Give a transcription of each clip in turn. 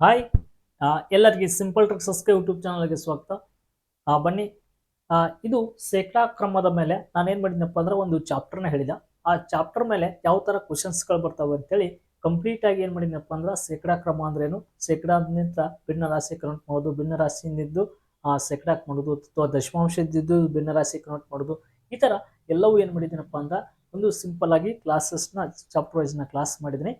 Hi ಎಲ್ಲರಿಗೆ simple ಟ್ರಿಕ್ಸಸ್ಗೆ YouTube ಚಾನಲ್ಗೆ ಸ್ವಾಗತ. ಬನ್ನಿ. ಇದು ಶೇಕಡಾ ಕ್ರಮದ ಮೇಲೆ ನಾನೇನು ಮಾಡಿದ್ನಪ್ಪ ಅಂದ್ರೆ ಒಂದು ಚಾಪ್ಟರ್ನ ಹೇಳಿದ. ಆ ಚಾಪ್ಟರ್ ಮೇಲೆ ಯಾವ ಥರ ಕ್ವಶನ್ಸ್ಗಳು ಬರ್ತಾವೆ ಅಂತೇಳಿ ಕಂಪ್ಲೀಟ್ ಆಗಿ ಏನು ಮಾಡಿದ್ನಪ್ಪ ಅಂದ್ರೆ ಶೇಕಡಾ ಕ್ರಮ ಅಂದ್ರೇನು ಶೇಕಡಾದಿಂದ ಭಿನ್ನ ರಾಶಿ ಕನ್ವರ್ಟ್ ಮಾಡೋದು ಭಿನ್ನ ರಾಶಿಯಿಂದಿದ್ದು ಆ ಶೇಕಡಾಕ್ ಮಾಡೋದು ಅಥವಾ ದಶಮಾಂಶದಿದ್ದು ಭಿನ್ನ ರಾಶಿ ಕನ್ವರ್ಟ್ ಮಾಡೋದು ಈ ಥರ ಎಲ್ಲವೂ ಏನು ಮಾಡಿದ್ದೀನಪ್ಪ ಅಂದ್ರೆ ಒಂದು ಸಿಂಪಲ್ ಆಗಿ ಕ್ಲಾಸಸ್ನ ಚಾಪ್ಟರ್ ವೈಸ್ನ ಕ್ಲಾಸ್ ಮಾಡಿದ್ದೀನಿ.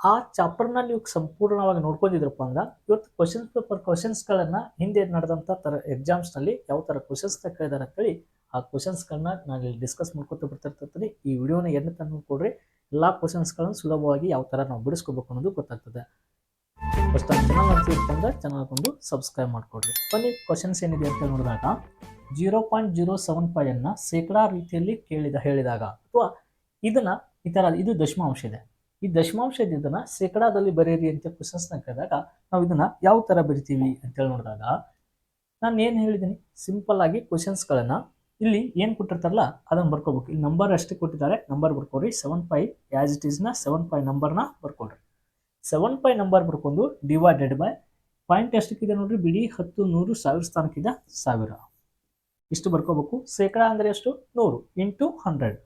ಆ ಚಾಪ್ಟರ್ನ ನೀವು ಸಂಪೂರ್ಣವಾಗಿ ನೋಡ್ಕೊಂಡಿದ್ರಪ್ಪ ಅಂದ್ರೆ ಇವತ್ತು ಕ್ವಶನ್ ಪೇಪರ್ ಕ್ವಶನ್ಸ್ಗಳನ್ನು ಹಿಂದೆ ನಡೆದಂಥ ಥರ ಎಕ್ಸಾಮ್ಸ್ನಲ್ಲಿ ಯಾವ ಥರ ಕ್ವಶನ್ಸ್ ಕೇಳಿದಾರೆ ಅಂತೇಳಿ ಆ ಕ್ವಶನ್ಸ್ಗಳನ್ನ ನಾನು ಇಲ್ಲಿ ಡಿಸ್ಕಸ್ ಮಾಡ್ಕೊತ ಬರ್ತಿರ್ತೀನಿ ಈ ವಿಡಿಯೋನ ಎನ್ನ ತನಕ ನೋಡ್ಕೊಡ್ರಿ ಎಲ್ಲ ಕ್ವಶನ್ಸ್ಗಳನ್ನು ಸುಲಭವಾಗಿ ಯಾವ ಥರ ನಾವು ಬಿಡಿಸ್ಕೋಬೇಕು ಅನ್ನೋದು ಗೊತ್ತಾಗ್ತದೆ. ಫಸ್ಟ್ ಟೈಮ್ ಚಾನಲ್ ಅಂತಿತ್ತು ಅಂದ್ರೆ ಚಾನಲ್ ಒಂದು ಸಬ್ಸ್ಕ್ರೈಬ್ ಮಾಡ್ಕೊಡ್ರಿ. ಬನ್ನಿ ಕ್ವಶನ್ಸ್ ಏನಿದೆ ಅಂತ ನೋಡಿದಾಗ zero point zero seven five ಅನ್ನ ಶೇಕಡಾ ರೀತಿಯಲ್ಲಿ ಕೇಳಿದ ಹೇಳಿದಾಗ ಅಥವಾ ಇದನ್ನ ಈ ಥರ ಇದು ದಶಮಾಂಶ ಇದೆ. ಈ ದಶಮಾಂಶ ಇದನ್ನ ಶೇಕಡಾದಲ್ಲಿ ಬರೀರಿ ಅಂತ ಕ್ವಶನ್ಸ್ನ ಕೇಳಿದಾಗ ನಾವು ಇದನ್ನ ಯಾವ ಥರ ಬರಿತೀವಿ ಅಂತೇಳಿ ನೋಡಿದಾಗ ನಾನು ಏನು ಹೇಳಿದ್ದೀನಿ ಸಿಂಪಲ್ ಆಗಿ ಕ್ವಶನ್ಸ್ಗಳನ್ನ ಇಲ್ಲಿ ಏನು ಕೊಟ್ಟಿರ್ತಾರಲ್ಲ ಅದನ್ನು ಬರ್ಕೋಬೇಕು. ಇಲ್ಲಿ ನಂಬರ್ ಅಷ್ಟೇ ಕೊಟ್ಟಿದ್ದಾರೆ. ನಂಬರ್ ಬರ್ಕೊಡ್ರಿ. ಸೆವೆನ್ ಫೈ ಆ್ಯಸ್ ಇಟ್ ಈಸ್ನ ಸೆವೆನ್ ಫೈ ನಂಬರ್ನ ಬರ್ಕೊಡ್ರಿ. ಸೆವೆನ್ ಫೈ ನಂಬರ್ ಬರ್ಕೊಂಡು ಡಿವೈಡೆಡ್ ಬೈ ಪಾಯಿಂಟ್ ಎಷ್ಟಕ್ಕಿದೆ ನೋಡ್ರಿ? ಬಿಡಿ ಹತ್ತು, ನೂರು, ಸಾವಿರ ಸ್ಥಾನಕ್ಕಿದೆ ಸಾವಿರ. ಇಷ್ಟು ಬರ್ಕೋಬೇಕು. ಶೇಕಡ ಅಂದರೆ ಎಷ್ಟು? ನೂರು. ಇಂಟು ಹಂಡ್ರೆಡ್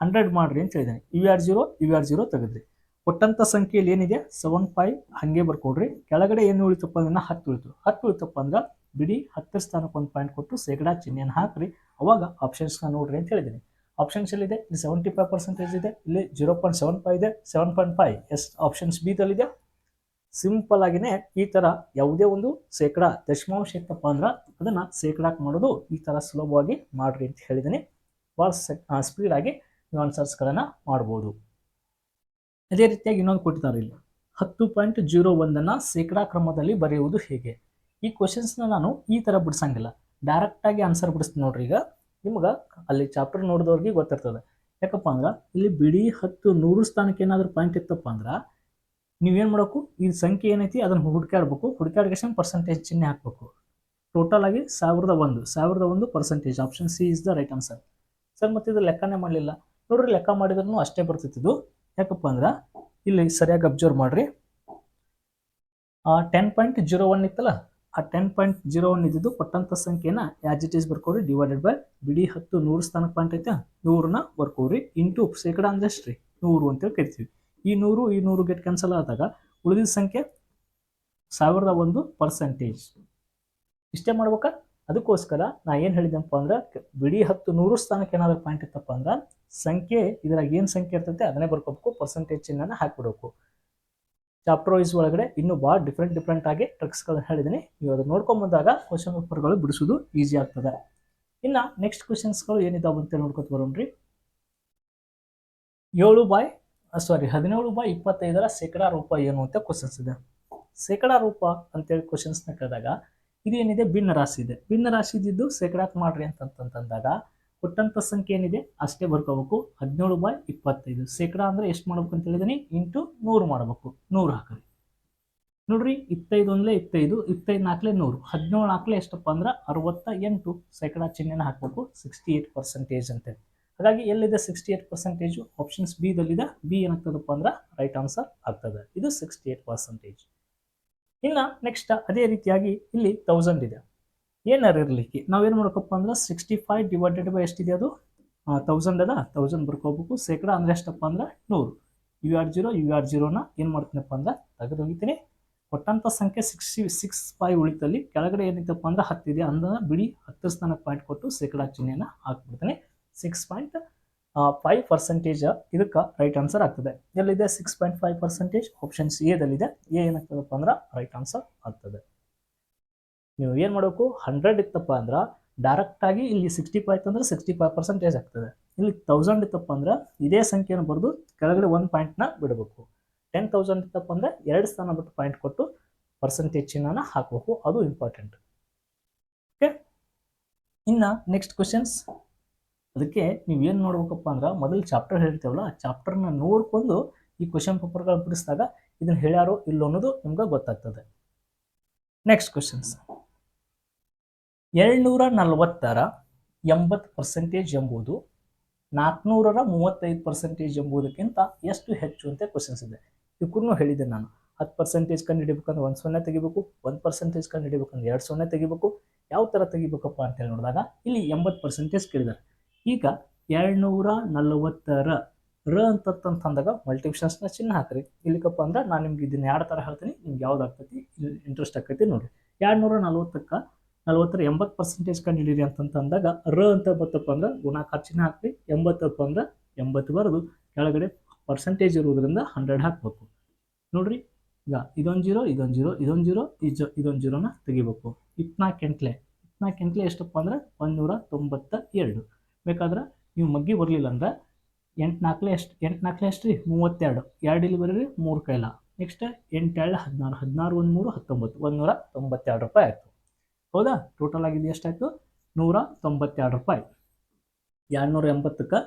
ಹಂಡ್ರೆಡ್ ಮಾಡ್ರಿ ಅಂತ ಹೇಳಿದ್ದಾನೆ you are zero you are zero ತೆಗೆದ್ರಿ. ಕೊಟ್ಟಂಥ ಸಂಖ್ಯೆಯಲ್ಲಿ ಏನಿದೆ? ಸೆವೆನ್ ಫೈ ಹಾಗೆ ಬರ್ಕೊಡ್ರಿ. ಕೆಳಗಡೆ ಏನು ಉಳಿತಪ್ಪ ಅಂದ್ರೆ ಹತ್ತು ಉಳಿತು. ಹತ್ತು ಉಳಿತಪ್ಪ ಅಂದ್ರೆ ಬಿಡಿ ಹತ್ತರ ಸ್ಥಾನಕ್ಕೆ ಒಂದು ಪಾಯಿಂಟ್ ಕೊಟ್ಟು ಶೇಕಡಾ ಚಿಹ್ನೆಯನ್ನು ಹಾಕ್ರಿ. ಅವಾಗ ಆಪ್ಷನ್ಸ್ನ ನೋಡ್ರಿ ಅಂತ ಹೇಳಿದ್ದೀನಿ ಆಪ್ಷನ್ಸ್ ಎಲ್ಲಿದೆ? ಇಲ್ಲಿ ಸೆವೆಂಟಿ ಫೈವ್ ಪರ್ಸೆಂಟೇಜ್ ಇದೆ. ಇಲ್ಲಿ ಜೀರೋ ಪಾಯಿಂಟ್ ಸೆವೆನ್ ಫೈವ್ ಇದೆ. Seven point five is options ಬಿದಲ್ಲಿದೆ simple ಆಗಿನೇ ಈ ಥರ ಯಾವುದೇ ಒಂದು ಶೇಕಡಾ ದಶಮಾಂಶ ಇತ್ತಪ್ಪ ಅಂದ್ರೆ ಅದನ್ನು ಶೇಕಡಾಕ್ ಮಾಡೋದು ಈ ಥರ ಸುಲಭವಾಗಿ ಮಾಡ್ರಿ ಅಂತ ಹೇಳಿದ್ದೀನಿ ಭಾಳ ನೀವು ಆನ್ಸರ್ಸ್ಗಳನ್ನು ಮಾಡ್ಬೋದು. ಅದೇ ರೀತಿಯಾಗಿ ಇನ್ನೊಂದು ಕೊಟ್ಟಿದ್ದಾರೆ ಇಲ್ಲಿ. ಹತ್ತು ಪಾಯಿಂಟ್ ಜೀರೋ ಒಂದನ್ನು ಶೇಕಡಾ ಕ್ರಮದಲ್ಲಿ ಬರೆಯುವುದು ಹೇಗೆ? ಈ ಕ್ವಶನ್ಸ್ನ ನಾನು ಈ ಥರ ಬಿಡಿಸಂಗಿಲ್ಲ. ಡೈರೆಕ್ಟಾಗಿ ಆನ್ಸರ್ ಬಿಡಿಸ್ತೀನಿ ನೋಡ್ರಿ ಈಗ. ನಿಮ್ಗೆ ಅಲ್ಲಿ ಚಾಪ್ಟರ್ ನೋಡಿದವ್ರಿಗೆ ಗೊತ್ತಿರ್ತದೆ. ಯಾಕಪ್ಪ ಅಂದ್ರೆ ಇಲ್ಲಿ ಬಿಡಿ ಹತ್ತು ನೂರು ಸ್ಥಾನಕ್ಕೆ ಏನಾದರೂ ಪಾಯಿಂಟ್ ಇತ್ತಪ್ಪ ಅಂದ್ರೆ ನೀವೇನು ಮಾಡಬೇಕು? ಈ ಸಂಖ್ಯೆ ಏನೈತಿ ಅದನ್ನು ಹುಡುಕಾಡ್ಬೇಕು ಹುಡುಕಾಡ್ಕೇಶನ್ ಪರ್ಸೆಂಟೇಜ್ ಚಿಹ್ನೆ ಹಾಕಬೇಕು. ಟೋಟಲ್ ಆಗಿ ಸಾವಿರದ ಒಂದು. ಸಾವಿರದ ಒಂದು percentage option C is the right answer sir ಮತ್ತೆ ಇದು ಲೆಕ್ಕನೇ ಮಾಡಲಿಲ್ಲ. ನೋಡ್ರಿ ಲೆಕ್ಕ ಮಾಡಿದ್ರೂ ಅಷ್ಟೇ ಬರ್ತಿತ್ತು ಯಾಕಪ್ಪ ಅಂದ್ರೆ ಇಲ್ಲಿ ಸರಿಯಾಗಿ ಅಬ್ಸರ್ವ್ ಮಾಡ್ರಿ. ಆ ಟೆನ್ ಪಾಯಿಂಟ್ ಜೀರೋ ಒನ್ ಇತ್ತಲ್ಲ, ಆ ಟೆನ್ ಪಾಯಿಂಟ್ ಜೀರೋ ಒನ್ ಇದ್ದಿದ್ದು ಕೊಟ್ಟಂಥ ಸಂಖ್ಯೆನ ಆಸ್ ಇಟ್ ಈಸ್ ಬರ್ಕೊಡ್ರಿ ಡಿವೈಡೆಡ್ ಬೈ ಬಿಡಿ ಹತ್ತು ನೂರು ಸ್ಥಾನಕ್ಕೆ ಪಾಯಿಂಟ್ ಐತೆ, ನೂರನ್ನ ಬರ್ಕೋರಿ ಇಂಟು ಶೇಕಡ ಅಂದ್ರೆ ಎಷ್ಟು ರೀ ನೂರು ಅಂತೇಳಿ ಕರಿತೀವಿ. ಈ ನೂರು ಈ ನೂರು ಗೆಟ್ ಕ್ಯಾನ್ಸಲ್ ಆದಾಗ ಉಳಿದಿದ್ದ ಸಂಖ್ಯೆ ಸಾವಿರದ ಒಂದು ಪರ್ಸೆಂಟೇಜ್ ಇಷ್ಟೇ ಮಾಡ್ಬೇಕಾ? ಅದಕ್ಕೋಸ್ಕರ ನಾ ಏನು ಹೇಳಿದೆನಪ್ಪ ಅಂದ್ರೆ, ಬಿಡಿ ಹತ್ತು ನೂರು ಸ್ಥಾನಕ್ಕೆ ಏನಾದರೂ ಪಾಯಿಂಟ್ ಇತ್ತಪ್ಪ ಅಂದ್ರೆ ಸಂಖ್ಯೆ, ಇದ್ರಾಗ ಏನು ಸಂಖ್ಯೆ ಇರ್ತೈತೆ ಅದನ್ನೇ ಬರ್ಕೋಬೇಕು ಪರ್ಸೆಂಟೇಜ್ ಚಿಹ್ನೆನ ಹಾಕ್ಬಿಡ್ಬೇಕು. ಚಾಪ್ಟರ್ ವೈಸ್ ಒಳಗಡೆ ಇನ್ನೂ ಭಾಳ ಡಿಫ್ರೆಂಟ್ ಡಿಫ್ರೆಂಟ್ ಆಗಿ ಟ್ರಿಕ್ಸ್ಗಳನ್ನ ಹೇಳಿದ್ದೀನಿ ನೀವು ಅದನ್ನ ನೋಡ್ಕೊಂಡ್ ಬಂದಾಗ ಕ್ವಶನ್ ಪೇಪರ್ಗಳು ಬಿಡಿಸೋದು ಈಸಿ ಆಗ್ತದೆ. ಇನ್ನು ನೆಕ್ಸ್ಟ್ ಕ್ವಶನ್ಸ್ಗಳು ಏನಿದಾವೆ ಅಂತ ನೋಡ್ಕೊತ ಬರೋಣ್ರಿ. ಏಳು ಬಾಯ್ ಸಾರಿ ಹದಿನೇಳು ಬಾಯ್ ಇಪ್ಪತ್ತೈದರ ಶೇಕಡಾ ರೂಪ ಏನು ಅಂತ ಕ್ವಶನ್ಸ್ ಇದೆ. ಶೇಕಡಾ ರೂಪ ಅಂತೇಳಿ ಕ್ವಶನ್ಸ್ನ ಕೇಳಿದಾಗ ಇದೇನಿದೆ? ಭಿನ್ನ ರಾಶಿ ಇದೆ. ಭಿನ್ನ ರಾಶಿ ಇದ್ದಿದ್ದು ಶೇಕಡಾಕ್ ಮಾಡ್ರಿ ಅಂತಂತಂದಾಗ ಕೊಟ್ಟಂಥ ಸಂಖ್ಯೆ ಏನಿದೆ, ಅಷ್ಟೇ ಬರ್ಕೋಬೇಕು. ಹದಿನೇಳು ಬಾಯ್ ಇಪ್ಪತ್ತೈದು. ಶೇಕಡಾ ಅಂದರೆ ಎಷ್ಟು ಮಾಡ್ಬೇಕು ಅಂತ ಹೇಳಿದೀನಿ? ಇಂಟು ನೂರು ಮಾಡಬೇಕು. ನೂರು ಹಾಕಲಿ ನೋಡ್ರಿ, ಇಪ್ಪತ್ತೈದು ಒಂದ್ಲೆ ಇಪ್ಪತ್ತೈದು ಇಪ್ಪತ್ತೈದು ಹಾಕ್ಲೆ ನೂರು. ಹದಿನೇಳು ನಾಲ್ಕಲೆ ಎಷ್ಟಪ್ಪ ಅಂದ್ರೆ ಅರವತ್ತ ಎಂಟು ಶೇಕಡಾ ಚಿಹ್ನೆನ ಹಾಕಬೇಕು. ಸಿಕ್ಸ್ಟಿ ಏಟ್ ಪರ್ಸೆಂಟೇಜ್ ಅಂತೇಳಿ ಹಾಗಾಗಿ ಎಲ್ಲಿದೆ sixty eight percentage options B ದಲ್ಲಿದೆ. B ಏನಾಗ್ತದಪ್ಪ ಅಂದ್ರೆ ರೈಟ್ ಆನ್ಸರ್ ಆಗ್ತದೆ. ಇದು ಸಿಕ್ಸ್ಟಿ ಏಟ್ ಪರ್ಸೆಂಟೇಜ್ ಇನ್ನು ನೆಕ್ಸ್ಟ್ ಅದೇ ರೀತಿಯಾಗಿ ಇಲ್ಲಿ ತೌಸಂಡ್ ಇದೆ. ಏನಾರು ಇರಲಿಕ್ಕೆ. ನಾವೇನು ಮಾಡ್ಕಪ್ಪ ಅಂದ್ರೆ ಸಿಕ್ಸ್ಟಿ ಫೈವ್ ಡಿವೈಡೆಡ್ ಬೈ ಎಷ್ಟಿದೆ ಅದು ತೌಸಂಡ್ ಅದ. ತೌಸಂಡ್ ಬರ್ಕೋಬೇಕು. ಶೇಕಡ ಅಂದ್ರೆ ಎಷ್ಟಪ್ಪ ಅಂದ್ರೆ? ನೂರು. You are zero you are ಜೀರೋನ ಏನು ಮಾಡ್ತೀನಪ್ಪ ಅಂದ್ರೆ? ತೆಗೆದು ಹೋಗಿತೀನಿ. ಕೊಟ್ಟಂಥ ಸಂಖ್ಯೆ ಸಿಕ್ಸ್ಟಿ ಸಿಕ್ಸ್ ಫೈವ್ ಉಳಿತಲ್ಲಿ ಕೆಳಗಡೆ ಏನಿತ್ತಪ್ಪ ಅಂದ್ರೆ ಹತ್ತಿದೆ ಅಂದ್ರೆ ಬಿಡಿ ಹತ್ತು ಸ್ಥಾನ ಪಾಯಿಂಟ್ ಕೊಟ್ಟು ಶೇಕಡ ಚಿಹ್ನೆಯನ್ನ ಹಾಕ್ಬಿಡ್ತೀನಿ. ಸಿಕ್ಸ್ ಪಾಯಿಂಟ್ ಫೈವ್ ಪರ್ಸೆಂಟೇಜ್ ಇದಕ್ಕೆ ರೈಟ್ ಆನ್ಸರ್ ಆಗ್ತದೆ. ಎಲ್ಲಿದೆ? Six point five percentage options ಎದಲ್ಲಿದೆ? A ಏನಾಗ್ತದಪ್ಪ ಅಂದ್ರೆ ರೈಟ್ ಆನ್ಸರ್ ಆಗ್ತದೆ. ನೀವು ಏನು ಮಾಡಬೇಕು? ಹಂಡ್ರೆಡ್ ಇತ್ತಪ್ಪ ಅಂದ್ರೆ ಡೈರೆಕ್ಟಾಗಿ ಇಲ್ಲಿ ಸಿಕ್ಸ್ಟಿ ಫೈವ್ ಇತ್ತಂದ್ರೆ ಸಿಕ್ಸ್ಟಿ ಫೈವ್ ಪರ್ಸೆಂಟೇಜ್ ಆಗ್ತದೆ. ಇಲ್ಲಿ ತೌಸಂಡ್ ಇತ್ತಪ್ಪ ಅಂದ್ರೆ ಇದೇ ಸಂಖ್ಯೆನ ಬರೆದು ಕೆಳಗಡೆ ಒಂದು ಪಾಯಿಂಟ್ನ ಬಿಡಬೇಕು. ಟೆನ್ ತೌಸಂಡ್ ಇತ್ತಪ್ಪ ಅಂದ್ರೆ ಎರಡು ಸ್ಥಾನ ಬಿಟ್ಟು ಪಾಯಿಂಟ್ ಕೊಟ್ಟು ಪರ್ಸೆಂಟೇಜ್ ಚಿಹ್ನನ ಹಾಕಬೇಕು. ಅದು ಇಂಪಾರ್ಟೆಂಟ್ ಓಕೆ ಇನ್ನು ನೆಕ್ಸ್ಟ್ ಕ್ವಶನ್ಸ್ ಅದಕ್ಕೆ ನೀವು ಏನು ನೋಡ್ಬೇಕಪ್ಪ ಅಂದ್ರೆ ಮೊದಲು ಚಾಪ್ಟರ್ ಹೇಳ್ತೇವಲ್ಲ, ಆ ಚಾಪ್ಟರ್ನ ನೋಡ್ಕೊಂಡು ಈ ಕ್ವಶನ್ ಪೇಪರ್ಗಳು ಬಿಡಿಸಿದಾಗ ಇದನ್ನು ಹೇಳ್ಯಾರೋ ಇಲ್ಲ ಅನ್ನೋದು ನಿಮ್ಗೆ ಗೊತ್ತಾಗ್ತದೆ. ನೆಕ್ಸ್ಟ್ ಕ್ವಶನ್ಸ್ ಏಳ್ನೂರ ನಲವತ್ತರ ಎಂಬತ್ತು ಪರ್ಸೆಂಟೇಜ್ ಎಂಬುದು, ನಾಲ್ಕುನೂರರ ಮೂವತ್ತೈದು ಪರ್ಸೆಂಟೇಜ್ ಎಂಬುದಕ್ಕಿಂತ ಎಷ್ಟು ಹೆಚ್ಚು ಅಂತ ಕ್ವಶನ್ಸ್ ಇದೆ. ಇವಕ್ಕೂ ಹೇಳಿದೆ ನಾನು. ಹತ್ತು ಪರ್ಸೆಂಟೇಜ್ ಕಂಡು ಹಿಡಿಬೇಕಂದ್ರೆ ಒಂದು ಸೊನ್ನೆ ತೆಗಿಬೇಕು, ಒಂದು ಪರ್ಸೆಂಟೇಜ್ ಕಂಡು ಹಿಡಿಬೇಕಂದ್ರೆ ಎರಡು ಸೊನ್ನೆ ತೆಗಿಬೇಕು. ಯಾವ ಥರ ತೆಗಿಬೇಕಪ್ಪ ಅಂತೇಳಿ ನೋಡಿದಾಗ ಇಲ್ಲಿ ಎಂಬತ್ತು ಪರ್ಸೆಂಟೇಜ್ ಕೇಳಿದ್ದಾರೆ. ಈಗ ಎರಡುನೂರ ನಲವತ್ತರ ರ ಅಂತಂತಂದಾಗ ಮಲ್ಟಿಪ್ಷನ್ಸ್ನ ಚಿಹ್ನೆ ಹಾಕ್ರಿ. ಇಲ್ಲಿಕಪ್ಪ ಅಂದ್ರೆ ನಾನು ನಿಮ್ಗೆ ಇದನ್ನ ಎರಡು ಥರ ಹೇಳ್ತೀನಿ. ನಿಮ್ಗೆ ಯಾವ್ದು ಆಗ್ತೈತಿ? ಇಂಟ್ರೆಸ್ಟ್ ಆಕೈತಿ ನೋಡಿರಿ ಎರಡುನೂರ ನಲ್ವತ್ತಕ್ಕೆ ನಲ್ವತ್ತರ ಎಂಬತ್ತು ಪರ್ಸೆಂಟೇಜ್ ಕಂಡು ಹಿಡೀರಿ ಅಂತಂತಂದಾಗ, ರ ಅಂತ ಬತ್ತಪ್ಪ ಅಂದ್ರೆ ಗುಣಾಕಾರ ಚಿಹ್ನೆ ಹಾಕ್ರಿ ಎಂಬತ್ತಪ್ಪ ಅಂದ್ರೆ ಎಂಬತ್ತು ಬರೆದು. ಕೆಳಗಡೆ ಪರ್ಸೆಂಟೇಜ್ ಇರುವುದರಿಂದ ಹಂಡ್ರೆಡ್ ಹಾಕ್ಬೇಕು. ನೋಡ್ರಿ, ಈಗ ಇದೊಂದು ಜೀರೋ ಇದೊಂದು ಜೀರೋ ಇದೊಂದು ಜೀರೋ ಇಜ್ ಇದೊಂದು ಜೀರೋನ ತೆಗಿಬೇಕು. ಇಪ್ಪತ್ನಾಲ್ಕು ಎಂಟ್ಲೆ ಇಪ್ಪತ್ನಾಲ್ಕು ಎಂಟ್ಲೆ ಎಷ್ಟಪ್ಪ ಅಂದ್ರೆ ಒಂದೂರ ತೊಂಬತ್ತ ಎರಡು ಬೇಕಾದ್ರೆ ನೀವು ಮಗ್ಗಿ ಬರಲಿಲ್ಲ ಅಂದ್ರೆ ಎಂಟು ಎಷ್ಟು ಎಂಟು ನಾಲ್ಕಲೆ ಎಷ್ಟು ರೀ ಮೂವತ್ತೆರಡು. ಎರಡು ಇಲ್ಲಿ ಬರೀರಿ ಮೂರು ಕೈಲ. ನೆಕ್ಸ್ಟ್ ಎಂಟು ಎರಡು ಹದಿನಾರು ಹದಿನಾರು ಒಂದು ಮೂರು ಹತ್ತೊಂಬತ್ತು. ಒಂದೂರ ತೊಂಬತ್ತೆರಡು ರೂಪಾಯಿ ಆಯಿತು. ಹೌದಾ? ಟೋಟಲ್ ಆಗಿದ್ದು ಎಷ್ಟಾಯಿತು? ನೂರ ತೊಂಬತ್ತೆರಡು ರೂಪಾಯಿ. ಎರಡುನೂರ ಎಂಬತ್ತಕ್ಕೆ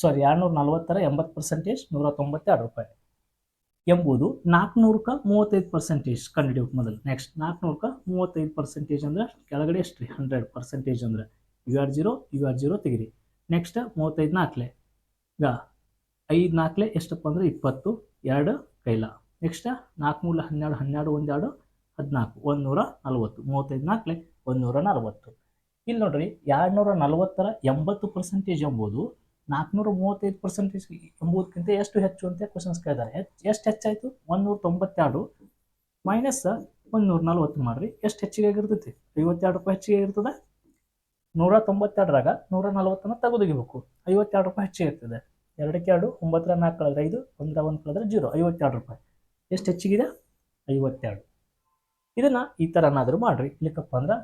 ಸಾರಿ ಎರಡುನೂರ ನಲ್ವತ್ತರ ಎಂಬತ್ತು ಪರ್ಸೆಂಟೇಜ್ ನೂರ ತೊಂಬತ್ತೆರಡು ರೂಪಾಯಿ. ಎಂಬುದು ನಾಲ್ಕುನೂರಕ್ಕೆ ಮೂವತ್ತೈದು ಪರ್ಸೆಂಟೇಜ್ ಕಂಡುಹಿಡಿಯೋಕೆ ಮೊದಲು. ನೆಕ್ಸ್ಟ್ ನಾಲ್ಕುನೂರಕ್ಕೆ ಮೂವತ್ತೈದು ಪರ್ಸೆಂಟೇಜ್ ಅಂದರೆ ಕೆಳಗಡೆ ಎಷ್ಟು ರೀ ಹಂಡ್ರೆಡ್ ಪರ್ಸೆಂಟೇಜ್ ಅಂದ್ರೆ. You are zero you are zero ತೆಗಿರಿ. ನೆಕ್ಸ್ಟ್ ಮೂವತ್ತೈದು ನಾಲ್ಕಲೆ ಈಗ ಐದು ನಾಲ್ಕಲೆ ಎಷ್ಟಪ್ಪ ಅಂದರೆ ಇಪ್ಪತ್ತು, ಎರಡು ಕೈಲ. ನೆಕ್ಸ್ಟ್ ನಾಲ್ಕು ಮೂಲ ಹನ್ನೆರಡು ಹನ್ನೆರಡು, ಒಂದೆರಡು ಹದಿನಾಲ್ಕು ಒಂದುನೂರ ನಲವತ್ತು ಮೂವತ್ತೈದು ನಾಲ್ಕಲೆ ಒಂದುನೂರ ನಲವತ್ತು. ಇಲ್ಲಿ ನೋಡ್ರಿ ಎರಡುನೂರ ನಲವತ್ತರ ಎಂಬತ್ತು ಪರ್ಸೆಂಟೇಜ್ ಎಂಬುದು ನಾಲ್ಕುನೂರ ಮೂವತ್ತೈದು ಪರ್ಸೆಂಟೇಜ್ ಎಂಬುದಕ್ಕಿಂತ ಎಷ್ಟು ಹೆಚ್ಚು ಅಂತ ಕ್ವಶನ್ಸ್ ಕೇಳಿದ್ದಾರೆ. ಹೆಚ್ಚು, ಎಷ್ಟು ಹೆಚ್ಚಾಯಿತು? ಒಂದೂರ ತೊಂಬತ್ತೆರಡು ಮೈನಸ್ ಒಂದುನೂರ ನಲವತ್ತು ಮಾಡಿರಿ. ಎಷ್ಟು ಹೆಚ್ಚಿಗೆ ಆಗಿರ್ತೈತಿ? ಐವತ್ತೆರಡು ರೂಪಾಯಿ ಹೆಚ್ಚಿಗೆ ಇರ್ತದೆ ನೂರ ತೊಂಬತ್ತೆರಡರಾಗ ನೂರ ನಲ್ವತ್ತನ್ನು ತೆಗೆದೊಗಿಬೇಕು. ಐವತ್ತೆರಡು ರೂಪಾಯಿ ಹೆಚ್ಚಿಗೆ ಇರ್ತದೆ ಎರಡಕ್ಕೆ ಎರಡು, ಒಂಬತ್ತರ ನಾಲ್ಕು ಕಳೆದ್ರೆ ಐದು, ಒಂದರ ಒಂದು ಕಳೆದ್ರೆ ಜೀರೋ, ಐವತ್ತೆರಡು ರೂಪಾಯಿ. ಎಷ್ಟು ಹೆಚ್ಚಿಗಿದೆ? ಐವತ್ತೆರಡು. ಇದನ್ನು ಈ ಥರನಾದರೂ ಮಾಡಿರಿ. ಇಲ್ಲಕ್ಕಪ್ಪ ಅಂದ್ರೆ